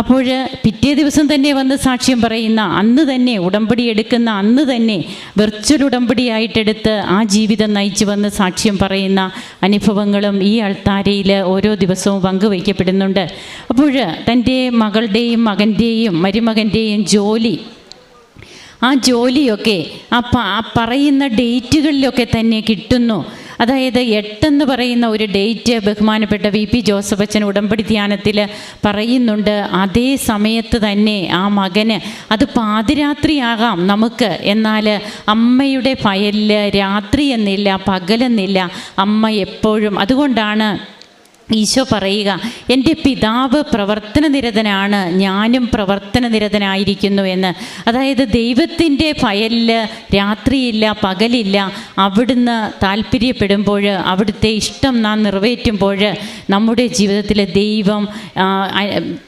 അപ്പോൾ പിറ്റേ ദിവസം തന്നെ വന്ന് സാക്ഷ്യം പറയുന്ന അന്ന് തന്നെ ഉടമ്പടി എടുക്കുന്ന അന്ന് തന്നെ വെർച്വൽ ഉടമ്പടിയായിട്ടെടുത്ത് ആ ജീവിതം നയിച്ചു വന്ന് സാക്ഷ്യം പറയുന്ന അനുഭവങ്ങളും ഈ അൾത്താരയിൽ ഓരോ ദിവസവും പങ്കുവയ്ക്കപ്പെടുന്നുണ്ട് അപ്പോൾ തന്റെ മകളുടെയും മകന്റെയും മരുമകന്റെയും ജോലി ആ ജോലിയൊക്കെ ആ പറയുന്ന ഡേറ്റുകളിലൊക്കെ തന്നെ കിട്ടുന്നു. അതായത് എട്ടെന്ന് പറയുന്ന ഒരു ഡേറ്റ് ബഹുമാനപ്പെട്ട വി പി ജോസഫ് അച്ഛൻ ഉടമ്പടി ധ്യാനത്തിൽ പറയുന്നുണ്ട്. അതേ സമയത്ത് തന്നെ ആ മകന് അത് പാതിരാത്രിയാകാം നമുക്ക്. എന്നാൽ അമ്മയുടെ ഫയലിൽ രാത്രി എന്നില്ല പകലെന്നില്ല അമ്മ എപ്പോഴും. അതുകൊണ്ടാണ് ഈശോ പറയുക എന്റെ പിതാവ് പ്രവർത്തന നിരതനാണ് ഞാനും പ്രവർത്തന നിരതനായിരിക്കുന്നു എന്ന്. അതായത് ദൈവത്തിന്റെ ഫയലിൽ രാത്രിയില്ല പകലില്ല അവിടുന്ന് താല്പര്യപ്പെടുമ്പോൾ അവിടുത്തെ ഇഷ്ടം നാം നിറവേറ്റുമ്പോൾ നമ്മുടെ ജീവിതത്തിൽ ദൈവം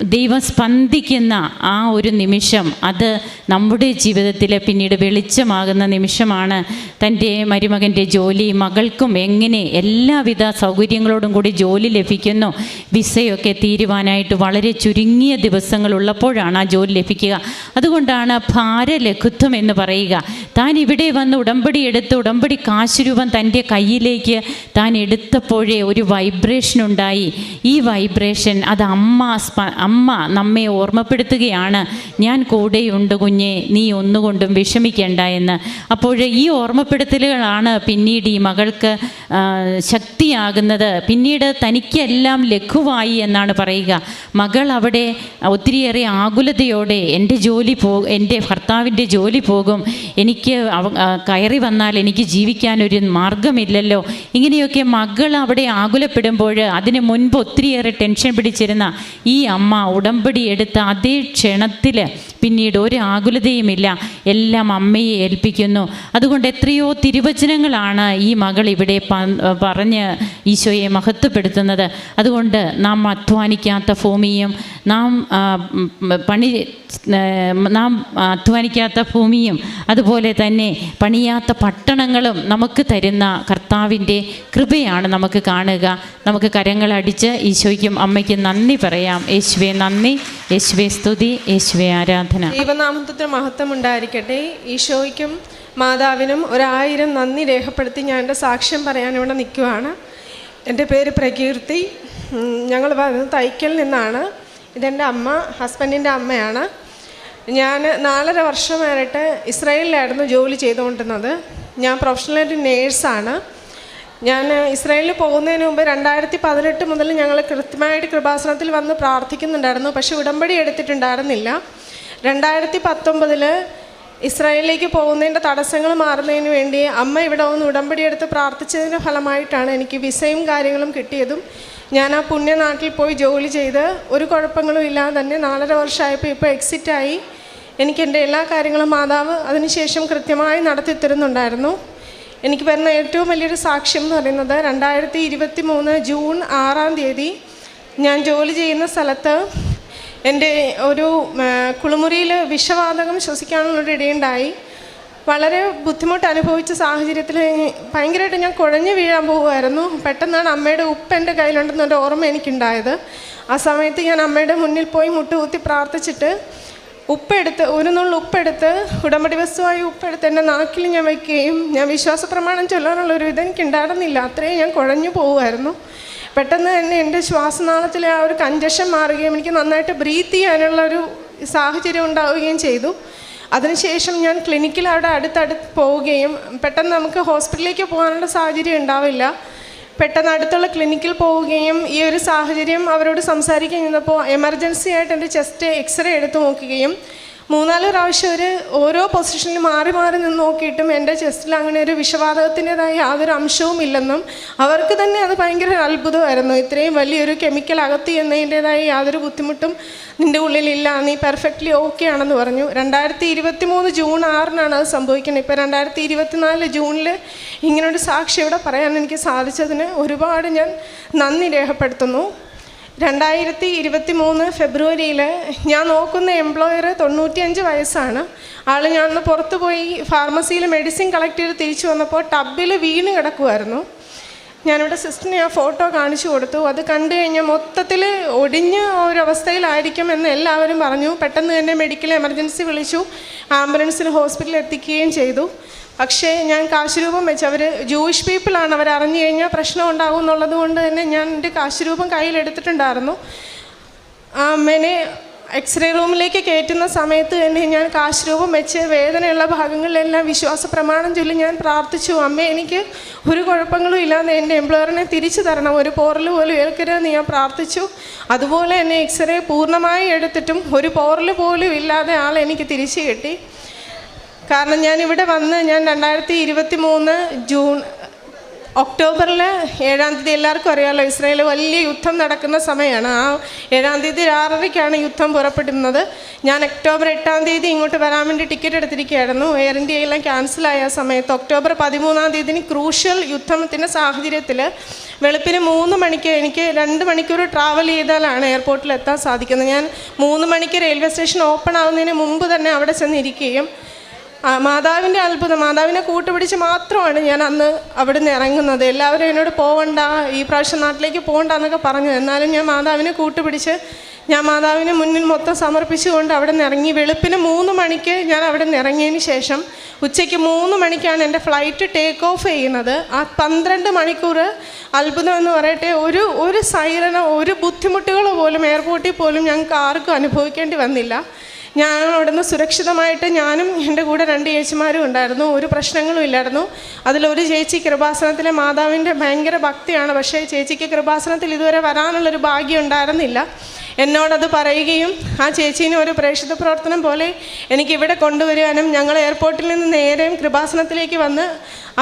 ദൈവം സ്പന്ദിക്കുന്ന ആ ഒരു നിമിഷം അത് നമ്മുടെ ജീവിതത്തിൽ പിന്നീട് വെളിച്ചമാകുന്ന നിമിഷമാണ്. തന്റെ മരുമകന്റെ ജോലി മകൾക്കും എങ്ങനെ എല്ലാവിധ സൗകര്യങ്ങളോടും കൂടി ജോലി ലഭിക്കുന്നു. വിസയൊക്കെ തീരുവാനായിട്ട് വളരെ ചുരുങ്ങിയ ദിവസങ്ങളുള്ളപ്പോഴാണ് ആ ജോലി ലഭിക്കുക. അതുകൊണ്ടാണ് ഭാരലഘുത്വം എന്ന് പറയുക. താൻ ഇവിടെ വന്ന് ഉടമ്പടി എടുത്ത് ഉടമ്പടി കാശുരൂപം തന്റെ കയ്യിലേക്ക് താൻ എടുത്തപ്പോഴേ ഒരു വൈബ്രേഷൻ ഉണ്ടായി. ഈ വൈബ്രേഷൻ അത് അമ്മ അമ്മ നമ്മെ ഓർമ്മപ്പെടുത്തുകയാണ്. ഞാൻ കൂടെയുണ്ട് കുഞ്ഞെ നീ ഒന്നുകൊണ്ടും വിഷമിക്കേണ്ട എന്ന്. അപ്പോൾ ഈ ഓർമ്മപ്പെടുത്തലുകളാണ് പിന്നീട് ഈ മകൾക്ക് ശക്തിയാകുന്നത്. പിന്നീട് തനിക്കെല്ലാം ലഘുവായി എന്നാണ് പറയുക. മകൾ അവിടെ ഒത്തിരിയേറെ ആകുലതയോടെ എന്റെ ജോലി പോ എന്റെ ഭർത്താവിന്റെ ജോലി പോകും. എനിക്ക് കയറി വന്നാൽ എനിക്ക് ജീവിക്കാനൊരു മാർഗമില്ലല്ലോ ഇങ്ങനെയൊക്കെ മകൾ അവിടെ ആകുലപ്പെടുമ്പോൾ അതിന് മുൻപ് ഒത്തിരിയേറെ ടെൻഷൻ പിടിച്ചിരുന്ന ഈ അമ്മ ഉടമ്പടി എടുത്ത അതേ ക്ഷണത്തിൽ പിന്നീട് ഒരു ആകുലതയുമില്ല. എല്ലാം അമ്മയെ ഏൽപ്പിക്കുന്നു. അതുകൊണ്ട് എത്രയോ തിരുവചനങ്ങളാണ് ഈ മകൾ ഇവിടെ പറഞ്ഞ് ഈശോയെ മഹത്വപ്പെടുത്തുന്നത്. അതുകൊണ്ട് നാം അധ്വാനിക്കാത്ത ഭൂമിയും നാം പണി നാം അധ്വാനിക്കാത്ത ഭൂമിയും അതുപോലെ തന്നെ പണിയാത്ത പട്ടണങ്ങളും നമുക്ക് തരുന്ന കർത്താവിന്റെ കൃപയാണ് നമുക്ക് കാണുക. നമുക്ക് കരങ്ങളടിച്ച് ഈശോയ്ക്കും അമ്മയ്ക്കും നന്ദി പറയാം. യേശുവെ നന്ദി. യേശുവെ സ്തുതി. യേശുവെ ആരാധന. ദൈവനാമത്വത്തിന് മഹത്വം ഉണ്ടായിരിക്കട്ടെ ഈശോയ്ക്കും മാതാവിനും ഒരായിരം നന്ദി രേഖപ്പെടുത്തി ഞാൻ എന്റെ സാക്ഷ്യം പറയാൻ ഇവിടെ നിൽക്കുവാണ്. എന്റെ പേര് പ്രകീർത്തി. ഞങ്ങൾ തൈക്കൽ നിന്നാണ്. ഇതെന്റെ അമ്മ ഹസ്ബൻഡിന്റെ അമ്മയാണ്. ഞാൻ നാലര വർഷമായിട്ട് ഇസ്രായേലിലായിരുന്നു ജോലി ചെയ്തുകൊണ്ടിരുന്നത്. ഞാൻ പ്രൊഫഷണലായിട്ട് നേഴ്സാണ്. ഞാൻ ഇസ്രായേലിൽ പോകുന്നതിന് മുമ്പ് രണ്ടായിരത്തി പതിനെട്ട് മുതൽ ഞങ്ങൾ കൃത്യമായിട്ട് കൃപാസനത്തിൽ വന്ന് പ്രാർത്ഥിക്കുന്നുണ്ടായിരുന്നു. പക്ഷെ ഉടമ്പടി എടുത്തിട്ടുണ്ടായിരുന്നില്ല. രണ്ടായിരത്തി പത്തൊമ്പതിൽ ഇസ്രായേലിലേക്ക് പോകുന്നതിന്റെ തടസ്സങ്ങൾ മാറുന്നതിന് വേണ്ടി അമ്മ ഇവിടെ വന്ന് ഉടമ്പടി എടുത്ത് പ്രാർത്ഥിച്ചതിന്റെ ഫലമായിട്ടാണ് എനിക്ക് വിസയും കാര്യങ്ങളും കിട്ടിയതും. ഞാൻ ആ പുണ്യനാട്ടിൽ പോയി ജോലി ചെയ്ത് ഒരു കുഴപ്പങ്ങളും ഇല്ലാതെ തന്നെ നാലര വർഷമായപ്പോൾ ഇപ്പോൾ എക്സിറ്റായി എനിക്ക് എന്റെ എല്ലാ കാര്യങ്ങളും മാതാവ് അതിനുശേഷം കൃത്യമായി നടത്തി തരുന്നുണ്ടായിരുന്നു. എനിക്ക് വരുന്ന ഏറ്റവും വലിയൊരു സാക്ഷ്യം എന്ന് പറയുന്നത് രണ്ടായിരത്തി ഇരുപത്തി മൂന്ന് ജൂൺ ആറാം തീയതി ഞാൻ ജോലി ചെയ്യുന്ന സ്ഥലത്ത് എന്റെ ഒരു കുളിമുറിയിൽ വിഷവാതകം ശ്വസിക്കാനുള്ളൊരു ഇടയുണ്ടായി. വളരെ ബുദ്ധിമുട്ട് അനുഭവിച്ച സാഹചര്യത്തിൽ ഭയങ്കരമായിട്ട് ഞാൻ കുഴഞ്ഞു വീഴാൻ പോകുമായിരുന്നു. പെട്ടെന്നാണ് അമ്മയുടെ ഉപ്പ് എന്റെ കയ്യിലുണ്ടെന്നൊരു ഓർമ്മ എനിക്കുണ്ടായത്. ആ സമയത്ത് ഞാൻ അമ്മയുടെ മുന്നിൽ പോയി മുട്ടുകുത്തി പ്രാർത്ഥിച്ചിട്ട് ഉപ്പെടുത്ത് ഒരു നുള്ളു ഉപ്പെടുത്ത് ഉടമ്പടി വസ്തുവായി ഉപ്പെടുത്ത് എന്റെ നാക്കിൽ ഞാൻ വയ്ക്കുകയും ഞാൻ വിശ്വാസ പ്രമാണം ചൊല്ലാനുള്ള ഒരു ഇത് എനിക്ക് ഉണ്ടായിരുന്നില്ല അത്രയും ഞാൻ കുഴഞ്ഞു പോകുമായിരുന്നു. പെട്ടെന്ന് തന്നെ എന്റെ ശ്വാസനാളത്തിലെ ആ ഒരു കഞ്ചഷൻ മാറുകയും എനിക്ക് നന്നായിട്ട് ബ്രീത്ത് ചെയ്യാനുള്ള ഒരു സാഹചര്യം ഉണ്ടാവുകയും ചെയ്തു. അതിനുശേഷം ഞാൻ ക്ലിനിക്കിൽ അവിടെ അടുത്തടുത്ത് പോവുകയും പെട്ടെന്ന് നമുക്ക് ഹോസ്പിറ്റലിലേക്ക് പോകാനുള്ള സാഹചര്യം ഉണ്ടാവില്ല. പെട്ടെന്ന് അടുത്തുള്ള ക്ലിനിക്കിൽ പോവുകയും ഈ ഒരു സാഹചര്യം അവരോട് സംസാരിക്കാൻ നിന്നപ്പോൾ എമർജൻസി ആയിട്ട് എന്റെ ചെസ്റ്റ് എക്സ്റേ എടുത്ത് നോക്കുകയും മൂന്നാൽ പ്രാവശ്യം ഒരു ഓരോ പൊസിഷനിൽ മാറി മാറി നിന്ന് നോക്കിയിട്ടും എന്റെ ചെസ്റ്റിൽ അങ്ങനെ ഒരു വിഷവാതകത്തിന്റെതായ യാതൊരു അംശവും ഇല്ലെന്നും അവർക്ക് തന്നെ അത് ഭയങ്കര അത്ഭുതമായിരുന്നു. ഇത്രയും വലിയൊരു കെമിക്കൽ അകത്തി എന്നതിന്റെതായ യാതൊരു ബുദ്ധിമുട്ടും നിന്റെ ഉള്ളിലില്ല. നീ പെർഫെക്റ്റ്ലി ഓക്കെ ആണെന്ന് പറഞ്ഞു. രണ്ടായിരത്തി ഇരുപത്തി മൂന്ന് ജൂൺ ആറിനാണ് അത് സംഭവിക്കുന്നത്. ഇപ്പോൾ രണ്ടായിരത്തി ഇരുപത്തിനാല് ജൂണിൽ ഇങ്ങനൊരു സാക്ഷി ഇവിടെ പറയാൻ എനിക്ക് സാധിച്ചതിന് ഒരുപാട് ഞാൻ നന്ദി രേഖപ്പെടുത്തുന്നു. രണ്ടായിരത്തി ഇരുപത്തി മൂന്ന് ഫെബ്രുവരിയിൽ ഞാൻ നോക്കുന്ന എംപ്ലോയർ തൊണ്ണൂറ്റിയഞ്ച് വയസ്സാണ്. ആൾ ഞാൻ ഒന്ന് പുറത്ത് പോയി ഫാർമസിയിൽ മെഡിസിൻ കളക്ട് ചെയ്ത് തിരിച്ചു വന്നപ്പോൾ ടബിൽ വീണ് കിടക്കുമായിരുന്നു ഞാനിവിടെ സിസ്റ്ററിന് ആ ഫോട്ടോ കാണിച്ചു കൊടുത്തു. അത് കണ്ടു കഴിഞ്ഞാൽ മൊത്തത്തിൽ ഒടിഞ്ഞ ഒരവസ്ഥയിലായിരിക്കും എന്ന് എല്ലാവരും പറഞ്ഞു. പെട്ടെന്ന് തന്നെ മെഡിക്കൽ എമർജൻസി വിളിച്ചു. ആംബുലൻസിൽ ഹോസ്പിറ്റലിൽ എത്തിക്കുകയും ചെയ്തു. പക്ഷേ ഞാൻ കാശുരൂപം വെച്ച് അവർ ജൂയിഷ് പീപ്പിളാണ് അവർ അറിഞ്ഞു കഴിഞ്ഞാൽ പ്രശ്നം ഉണ്ടാകും എന്നുള്ളത് കൊണ്ട് തന്നെ ഞാൻ എന്റെ കാശുരൂപം കയ്യിലെടുത്തിട്ടുണ്ടായിരുന്നു അമ്മേനെ എക്സ്റേ റൂമിലേക്ക് കയറ്റുന്ന സമയത്ത് തന്നെ ഞാൻ കാശുരൂപം വെച്ച് വേദനയുള്ള ഭാഗങ്ങളിലെല്ലാം വിശ്വാസ പ്രമാണം ചൊല്ലി ഞാൻ പ്രാർത്ഥിച്ചു അമ്മ എനിക്ക് ഒരു കുഴപ്പങ്ങളും ഇല്ലാതെ എന്റെ എംപ്ലോയറിനെ തിരിച്ചു തരണം. ഒരു പോറൽ പോലും ഏൽക്കരുതെന്ന് ഞാൻ പ്രാർത്ഥിച്ചു. അതുപോലെ തന്നെ എക്സ്റേ പൂർണമായി എടുത്തിട്ടും ഒരു പോറൽ പോലും ഇല്ലാതെ ആൾ എനിക്ക് തിരിച്ചു കിട്ടി. കാരണം ഞാൻ ഇവിടെ വന്ന് ഞാൻ രണ്ടായിരത്തി ഇരുപത്തി മൂന്ന് ജൂൺ ഒക്ടോബറിൽ ഏഴാം തീയതി എല്ലാവർക്കും അറിയാമല്ലോ ഇസ്രായേൽ വലിയ യുദ്ധം നടക്കുന്ന സമയമാണ്. ആ ഏഴാം തീയതി ആറരയ്ക്കാണ് യുദ്ധം പുറപ്പെടുന്നത്. ഞാൻ ഒക്ടോബർ എട്ടാം തീയതി ഇങ്ങോട്ട് വരാൻ വേണ്ടി ടിക്കറ്റ് എടുത്തിരിക്കുകയായിരുന്നു. എയർ ഇന്ത്യ എല്ലാം ക്യാൻസലായ സമയത്ത് ഒക്ടോബർ പതിമൂന്നാം തീയതി ക്രൂഷ്യൽ യുദ്ധത്തിന്റെ സാഹചര്യത്തിൽ വെളുപ്പിന് മൂന്ന് മണിക്ക് എനിക്ക് രണ്ട് മണിക്കൂർ ട്രാവൽ ചെയ്താലാണ് എയർപോർട്ടിൽ എത്താൻ സാധിക്കുന്നത്. ഞാൻ മൂന്ന് മണിക്ക് റെയിൽവേ സ്റ്റേഷൻ ഓപ്പൺ ആവുന്നതിന് മുമ്പ് തന്നെ അവിടെ ചെന്നിരിക്കുകയും മാതാവിന്റെ അത്ഭുതം. മാതാവിനെ കൂട്ടുപിടിച്ച് മാത്രമാണ് ഞാൻ അന്ന് അവിടെ നിന്ന് ഇറങ്ങുന്നത്. എല്ലാവരും എന്നോട് പോകണ്ട ഈ പ്രാവശ്യം നാട്ടിലേക്ക് പോകണ്ട എന്നൊക്കെ പറഞ്ഞു. എന്നാലും ഞാൻ മാതാവിനെ കൂട്ടുപിടിച്ച് ഞാൻ മാതാവിന് മുന്നിൽ മൊത്തം സമർപ്പിച്ചുകൊണ്ട് അവിടെ നിന്ന് ഇറങ്ങി. വെളുപ്പിന് മൂന്ന് മണിക്ക് ഞാൻ അവിടെ നിന്ന് ഇറങ്ങിയതിന് ശേഷം ഉച്ചയ്ക്ക് മൂന്ന് മണിക്കാണ് എന്റെ ഫ്ലൈറ്റ് ടേക്ക് ഓഫ് ചെയ്യുന്നത്. ആ പന്ത്രണ്ട് മണിക്കൂർ അത്ഭുതം എന്ന് പറയട്ടെ ഒരു ഒരു സൈലനോ ഒരു ബുദ്ധിമുട്ടുകളോ പോലും എയർപോർട്ടിൽ പോലും ഞങ്ങൾക്ക് ആർക്കും അനുഭവിക്കേണ്ടി വന്നില്ല. ഞാൻ അവിടുന്ന് സുരക്ഷിതമായിട്ട് ഞാനും എന്റെ കൂടെ രണ്ട് ചേച്ചിമാരും ഉണ്ടായിരുന്നു. ഒരു പ്രശ്നങ്ങളും ഇല്ലായിരുന്നു. അതിലൊരു ചേച്ചി കൃപാസനത്തിലെ മാതാവിന്റെ ഭയങ്കര ഭക്തിയാണ്. പക്ഷേ ചേച്ചിക്ക് കൃപാസനത്തിൽ ഇതുവരെ വരാനുള്ളൊരു ഭാഗ്യം ഉണ്ടായിരുന്നില്ല. എന്നോടത് പറയുകയും ആ ചേച്ചീനെ ഒരു പ്രേക്ഷിത പ്രവർത്തനം പോലെ എനിക്ക് ഇവിടെ കൊണ്ടുവരുവാനും ഞങ്ങൾ എയർപോർട്ടിൽ നിന്ന് നേരെയും കൃപാസനത്തിലേക്ക് വന്ന്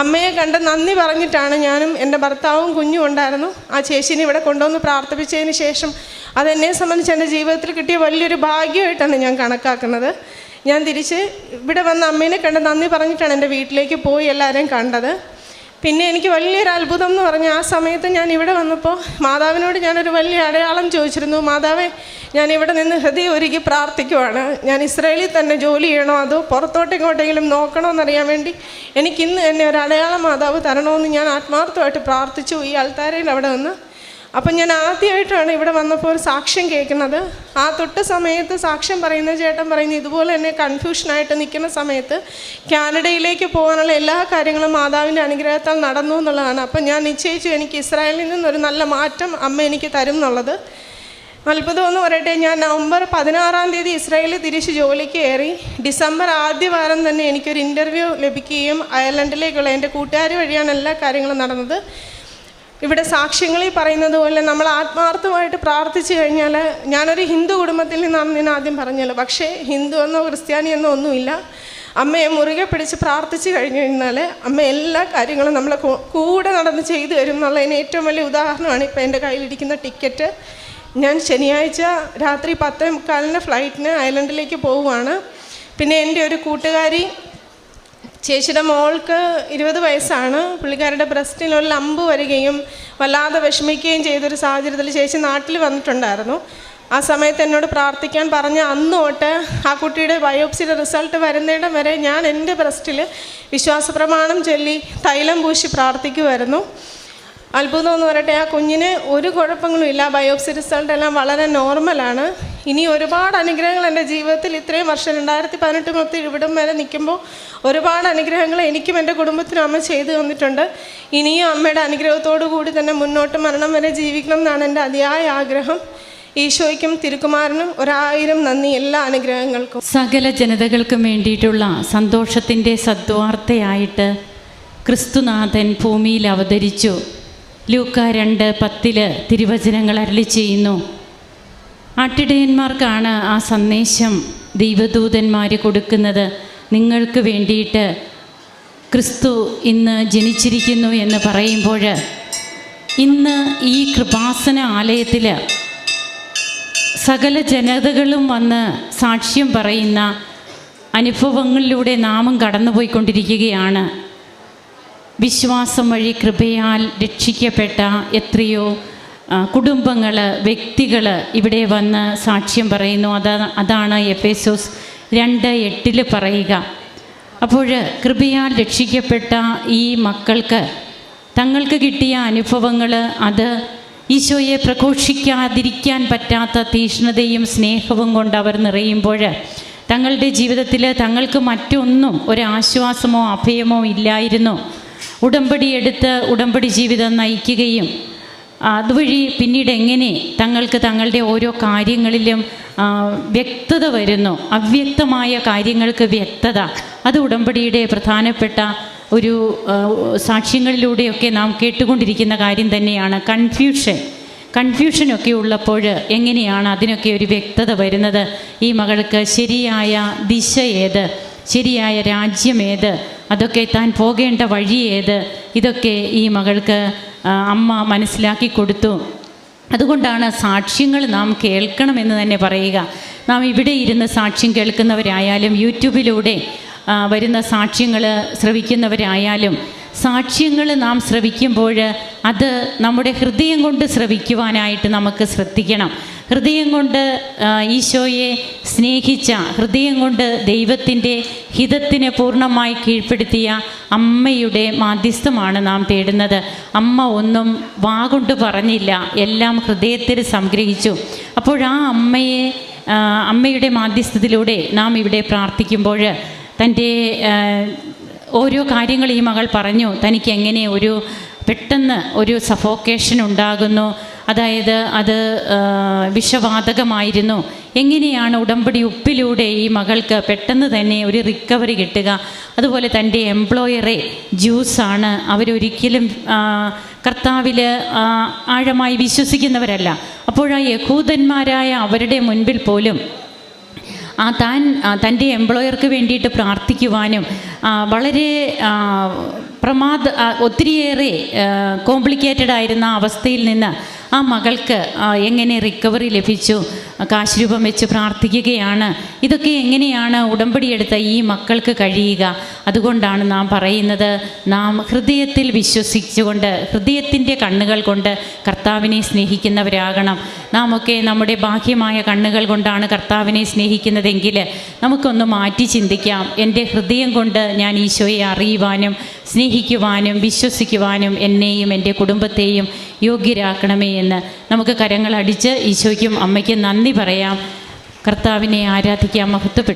അമ്മയെ കണ്ട് നന്ദി പറഞ്ഞിട്ടാണ് ഞാനും എന്റെ ഭർത്താവും കുഞ്ഞും ഉണ്ടായിരുന്നു. ആ ചേച്ചീനെ ഇവിടെ കൊണ്ടുവന്ന് പ്രാർത്ഥിപ്പിച്ചതിന് ശേഷം അതെന്നെ സംബന്ധിച്ച് എന്റെ ജീവിതത്തിൽ കിട്ടിയ വലിയൊരു ഭാഗ്യമായിട്ടാണ് ഞാൻ കണക്കാക്കുന്നത്. ഞാൻ തിരിച്ച് ഇവിടെ വന്ന് അമ്മേനെ കണ്ട് നന്ദി പറഞ്ഞിട്ടാണ് എന്റെ വീട്ടിലേക്ക് പോയി എല്ലാവരെയും കണ്ടത്. പിന്നെ എനിക്ക് വലിയൊരു അത്ഭുതം എന്ന് പറഞ്ഞ ആ സമയത്ത് ഞാൻ ഇവിടെ വന്നപ്പോൾ മാതാവിനോട് ഞാനൊരു വലിയ അടയാളം ചോദിച്ചിരുന്നു. മാതാവേ ഞാൻ ഇവിടെ നിന്ന് ഹൃദയം ഒരുക്കി പ്രാർത്ഥിക്കുവാണ്. ഞാൻ ഇസ്രയേലിൽ തന്നെ ജോലി ചെയ്യണോ? അതോ പുറത്തോട്ടെങ്ങോട്ടെങ്കിലും നോക്കണോ എന്നറിയാൻ വേണ്ടി എനിക്കിന്ന് എന്നെ ഒരു അടയാളം മാതാവ് തരണമെന്ന് ഞാൻ ആത്മാർത്ഥമായിട്ട് പ്രാർത്ഥിച്ചു. ഈ ആൾത്താരയിൽ അവിടെ നിന്ന് അപ്പം ഞാൻ ആദ്യമായിട്ടാണ് ഇവിടെ വന്നപ്പോൾ ഒരു സാക്ഷ്യം കേൾക്കുന്നത്. ആ തൊട്ട് സമയത്ത് സാക്ഷ്യം പറയുന്ന ചേട്ടൻ പറയുന്നത് ഇതുപോലെ തന്നെ കൺഫ്യൂഷനായിട്ട് നിൽക്കുന്ന സമയത്ത് കാനഡയിലേക്ക് പോകാനുള്ള എല്ലാ കാര്യങ്ങളും മാതാവിന്റെ അനുഗ്രഹത്താൽ നടന്നു എന്നുള്ളതാണ്. അപ്പം ഞാൻ നിശ്ചയിച്ചു എനിക്ക് ഇസ്രായേലിൽ നിന്നൊരു നല്ല മാറ്റം അമ്മ എനിക്ക് തരും എന്നുള്ളത്. അത്ഭുതം എന്ന് പറയട്ടെ ഞാൻ നവംബർ പതിനാറാം തീയതി ഇസ്രായേലിൽ തിരിച്ച് ജോലിക്ക് കയറി. ഡിസംബർ ആദ്യ വാരം തന്നെ എനിക്കൊരു ഇന്റർവ്യൂ ലഭിക്കുകയും അയർലൻഡിലേക്കുള്ള എന്റെ കൂട്ടുകാർ വഴിയാണ് എല്ലാ കാര്യങ്ങളും നടന്നത്. ഇവിടെ സാക്ഷ്യങ്ങളിൽ പറയുന്നത് പോലെ നമ്മൾ ആത്മാർത്ഥമായിട്ട് പ്രാർത്ഥിച്ചു കഴിഞ്ഞാൽ ഞാനൊരു ഹിന്ദു കുടുംബത്തിൽ നിന്നാണ് ഞാൻ ആദ്യം പറഞ്ഞല്ലോ പക്ഷേ ഹിന്ദു എന്നോ ക്രിസ്ത്യാനി എന്നോ ഒന്നുമില്ല. അമ്മയെ മുറുകെ പിടിച്ച് പ്രാർത്ഥിച്ചു കഴിഞ്ഞു കഴിഞ്ഞാൽ അമ്മ എല്ലാ കാര്യങ്ങളും നമ്മളെ കൂടെ നടന്ന് ചെയ്തു തരും എന്നുള്ളതിന് ഏറ്റവും വലിയ ഉദാഹരണമാണ് ഇപ്പോൾ എന്റെ കയ്യിലിരിക്കുന്ന ടിക്കറ്റ്. ഞാൻ ശനിയാഴ്ച രാത്രി പത്തേ മുക്കാലിന് ഫ്ലൈറ്റിന് അയലൻഡിലേക്ക് പോവുകയാണ്. പിന്നെ എന്റെ ഒരു കൂട്ടുകാരി ചേച്ചിയുടെ മോൾക്ക് ഇരുപത് വയസ്സാണ്. പുള്ളിക്കാരുടെ ബ്രസ്റ്റിനൊരു ലമ്പ് വരികയും വല്ലാതെ വിഷമിക്കുകയും ചെയ്തൊരു സാഹചര്യത്തിൽ ചേച്ചി നാട്ടിൽ വന്നിട്ടുണ്ടായിരുന്നു. ആ സമയത്ത് എന്നോട് പ്രാർത്ഥിക്കാൻ പറഞ്ഞ അന്ന് തൊട്ട് ആ കുട്ടിയുടെ ബയോപ്സിയുടെ റിസൾട്ട് വരുന്നിടം വരെ ഞാൻ എന്റെ ബ്രസ്റ്റിൽ വിശ്വാസപ്രമാണം ചൊല്ലി തൈലം പൂശി പ്രാർത്ഥിക്കുമായിരുന്നു അത്ഭുതം എന്ന് പറയട്ടെ ആ കുഞ്ഞിന് ഒരു കുഴപ്പങ്ങളും ഇല്ല. ബയോപ്സി റിസൾട്ട് എല്ലാം വളരെ നോർമലാണ് ഇനി ഒരുപാട് അനുഗ്രഹങ്ങൾ എന്റെ ജീവിതത്തിൽ ഇത്രയും വർഷം രണ്ടായിരത്തി പതിനെട്ട് മുതൽ ഇവിടം വരെ നിൽക്കുമ്പോൾ ഒരുപാട് അനുഗ്രഹങ്ങൾ എനിക്കും എന്റെ കുടുംബത്തിനും അമ്മ ചെയ്തു തന്നിട്ടുണ്ട്. ഇനിയും അമ്മയുടെ അനുഗ്രഹത്തോടു കൂടി തന്നെ മുന്നോട്ട് മരണം വരെ ജീവിക്കണം എന്നാണ് എന്റെ അതിയായ ആഗ്രഹം. ഈശോയ്ക്കും തിരുക്കുമാരനും ഒരായിരം നന്ദി എല്ലാ അനുഗ്രഹങ്ങൾക്കും. സകല ജനതകൾക്കും വേണ്ടിയിട്ടുള്ള സന്തോഷത്തിന്റെ സദ്വാർത്തയായിട്ട് ക്രിസ്തുനാഥൻ ഭൂമിയിൽ അവതരിച്ചു. ലൂക്ക രണ്ട് പത്തിൽ തിരുവചനങ്ങൾ അരളി ചെയ്യുന്നു. ആട്ടിടയന്മാർക്കാണ് ആ സന്ദേശം ദൈവദൂതന്മാർ കൊടുക്കുന്നത്. നിങ്ങൾക്ക് വേണ്ടിയിട്ട് ക്രിസ്തു ഇന്ന് ജനിച്ചിരിക്കുന്നു എന്ന് പറയുമ്പോൾ ഇന്ന് ഈ കൃപാസന ആലയത്തിൽ സകല ജനതകളും വന്ന് സാക്ഷ്യം പറയുന്ന അനുഭവങ്ങളിലൂടെ നാമം കടന്നുപോയിക്കൊണ്ടിരിക്കുകയാണ്. വിശ്വാസം വഴി കൃപയാൽ രക്ഷിക്കപ്പെട്ട എത്രയോ കുടുംബങ്ങൾ വ്യക്തികൾ ഇവിടെ വന്ന് സാക്ഷ്യം പറയുന്നു. അതാ അതാണ് എഫേസോസ് രണ്ട് എട്ടിൽ പറയുക. അപ്പോൾ കൃപയാൽ രക്ഷിക്കപ്പെട്ട ഈ മക്കൾക്ക് തങ്ങൾക്ക് കിട്ടിയ അനുഭവങ്ങൾ അത് ഈശോയെ പ്രഘോഷിക്കാതിരിക്കാൻ പറ്റാത്ത തീഷ്ണതയും സ്നേഹവും കൊണ്ട് അവർ നിറയുമ്പോൾ തങ്ങളുടെ ജീവിതത്തിൽ തങ്ങൾക്ക് മറ്റൊന്നും ഒരാശ്വാസമോ അഭയമോ ഇല്ലായിരുന്നു. ഉടമ്പടി എടുത്ത് ഉടമ്പടി ജീവിതം നയിക്കുകയും അതുവഴി പിന്നീട് എങ്ങനെ തങ്ങൾക്ക് തങ്ങളുടെ ഓരോ കാര്യങ്ങളിലും വ്യക്തത വരുന്നു അവ്യക്തമായ കാര്യങ്ങൾക്ക് വ്യക്തത. അത് ഉടമ്പടിയുടെ പ്രധാനപ്പെട്ട ഒരു സാക്ഷ്യങ്ങളിലൂടെയൊക്കെ നാം കേട്ടുകൊണ്ടിരിക്കുന്ന കാര്യം തന്നെയാണ് കൺഫ്യൂഷൻ. കൺഫ്യൂഷനൊക്കെ ഉള്ളപ്പോൾ എങ്ങനെയാണ് അതിനൊക്കെ ഒരു വ്യക്തത വരുന്നത്? ഈ മകൾക്ക് ശരിയായ ദിശ ഏത്? ശരിയായ രാജ്യം ഏത്? അതൊക്കെ താൻ പോകേണ്ട വഴി ഏത്? ഇതൊക്കെ ഈ മകൾക്ക് അമ്മ മനസ്സിലാക്കി കൊടുത്തു. അതുകൊണ്ടാണ് സാക്ഷ്യങ്ങൾ നാം കേൾക്കണമെന്ന് തന്നെ പറയുക. നാം ഇവിടെ ഇരുന്ന് സാക്ഷ്യം കേൾക്കുന്നവരായാലും യൂട്യൂബിലൂടെ വരുന്ന സാക്ഷ്യങ്ങൾ ശ്രവിക്കുന്നവരായാലും സാക്ഷ്യങ്ങൾ നാം ശ്രവിക്കുമ്പോൾ അത് നമ്മുടെ ഹൃദയം കൊണ്ട് ശ്രവിക്കുവാനായിട്ട് നമുക്ക് ശ്രദ്ധിക്കണം. ഹൃദയം കൊണ്ട് ഈശോയെ സ്നേഹിച്ച ഹൃദയം കൊണ്ട് ദൈവത്തിന്റെ ഹിതത്തിന് പൂർണമായി കീഴ്പ്പെടുത്തിയ അമ്മയുടെ മാധ്യസ്ഥമാണ് നാം തേടുന്നത്. അമ്മ ഒന്നും വാഗൊണ്ട് പറഞ്ഞില്ല. എല്ലാം ഹൃദയത്തിൽ സംഗ്രഹിച്ചു. അപ്പോഴാ അമ്മയെ അമ്മയുടെ മാധ്യസ്ഥത്തിലൂടെ നാം ഇവിടെ പ്രാർത്ഥിക്കുമ്പോൾ തന്റെ ഓരോ കാര്യങ്ങൾ ഈ മകൾ പറഞ്ഞു. തനിക്ക് എങ്ങനെ ഒരു പെട്ടെന്ന് ഒരു സഫോക്കേഷൻ ഉണ്ടാകുന്നു? അതായത് അത് വിഷവാതകമായിരുന്നു. എങ്ങനെയാണ് ഉടമ്പടി ഉപ്പിലൂടെ ഈ മകൾക്ക് പെട്ടെന്ന് തന്നെ ഒരു റിക്കവറി കിട്ടുക? അതുപോലെ തന്റെ എംപ്ലോയറെ ജ്യൂസാണ് അവരൊരിക്കലും കർത്താവിൽ ആഴമായി വിശ്വസിക്കുന്നവരല്ല. അപ്പോഴാ യഹൂദന്മാരായ അവരുടെ മുൻപിൽ പോലും ആ താൻ തന്റെ എംപ്ലോയർക്ക് വേണ്ടിയിട്ട് പ്രാർത്ഥിക്കുവാനും വളരെ പ്രമാദ ഒത്തിരിയേറെ കോംപ്ലിക്കേറ്റഡ് ആയിരുന്ന അവസ്ഥയിൽ നിന്ന് ആ മകൾക്ക് എങ്ങനെ റിക്കവറി ലഭിച്ചു? ആ, കാശ് രൂപം വെച്ച് പ്രാർത്ഥിക്കുകയാണ്. ഇതൊക്കെ എങ്ങനെയാണ് ഉടമ്പടിയെടുത്ത ഈ മക്കൾക്ക് കഴിയുക? അതുകൊണ്ടാണ് നാം പറയുന്നത് നാം ഹൃദയത്തിൽ വിശ്വസിച്ചുകൊണ്ട് ഹൃദയത്തിന്റെ കണ്ണുകൾ കൊണ്ട് കർത്താവിനെ സ്നേഹിക്കുന്നവരാകണം. നാം ഒക്കെ നമ്മുടെ ബാഹ്യമായ കണ്ണുകൾ കൊണ്ടാണ് കർത്താവിനെ സ്നേഹിക്കുന്നതെങ്കിൽ നമുക്കൊന്ന് മാറ്റി ചിന്തിക്കാം. എന്റെ ഹൃദയം കൊണ്ട് ഞാൻ ഈശോയെ അറിയുവാനും സ്നേഹിക്കുവാനും വിശ്വസിക്കുവാനും എന്നെയും എന്റെ കുടുംബത്തെയും യോഗ്യരാക്കണമേ എന്ന് നമുക്ക് കരങ്ങളടിച്ച് ഈശോയ്ക്കും അമ്മയ്ക്കും നന്ദി പറയാം. കർത്താവിനെ ആരാധിക്കാം മഹത്വപ്പെട്ടു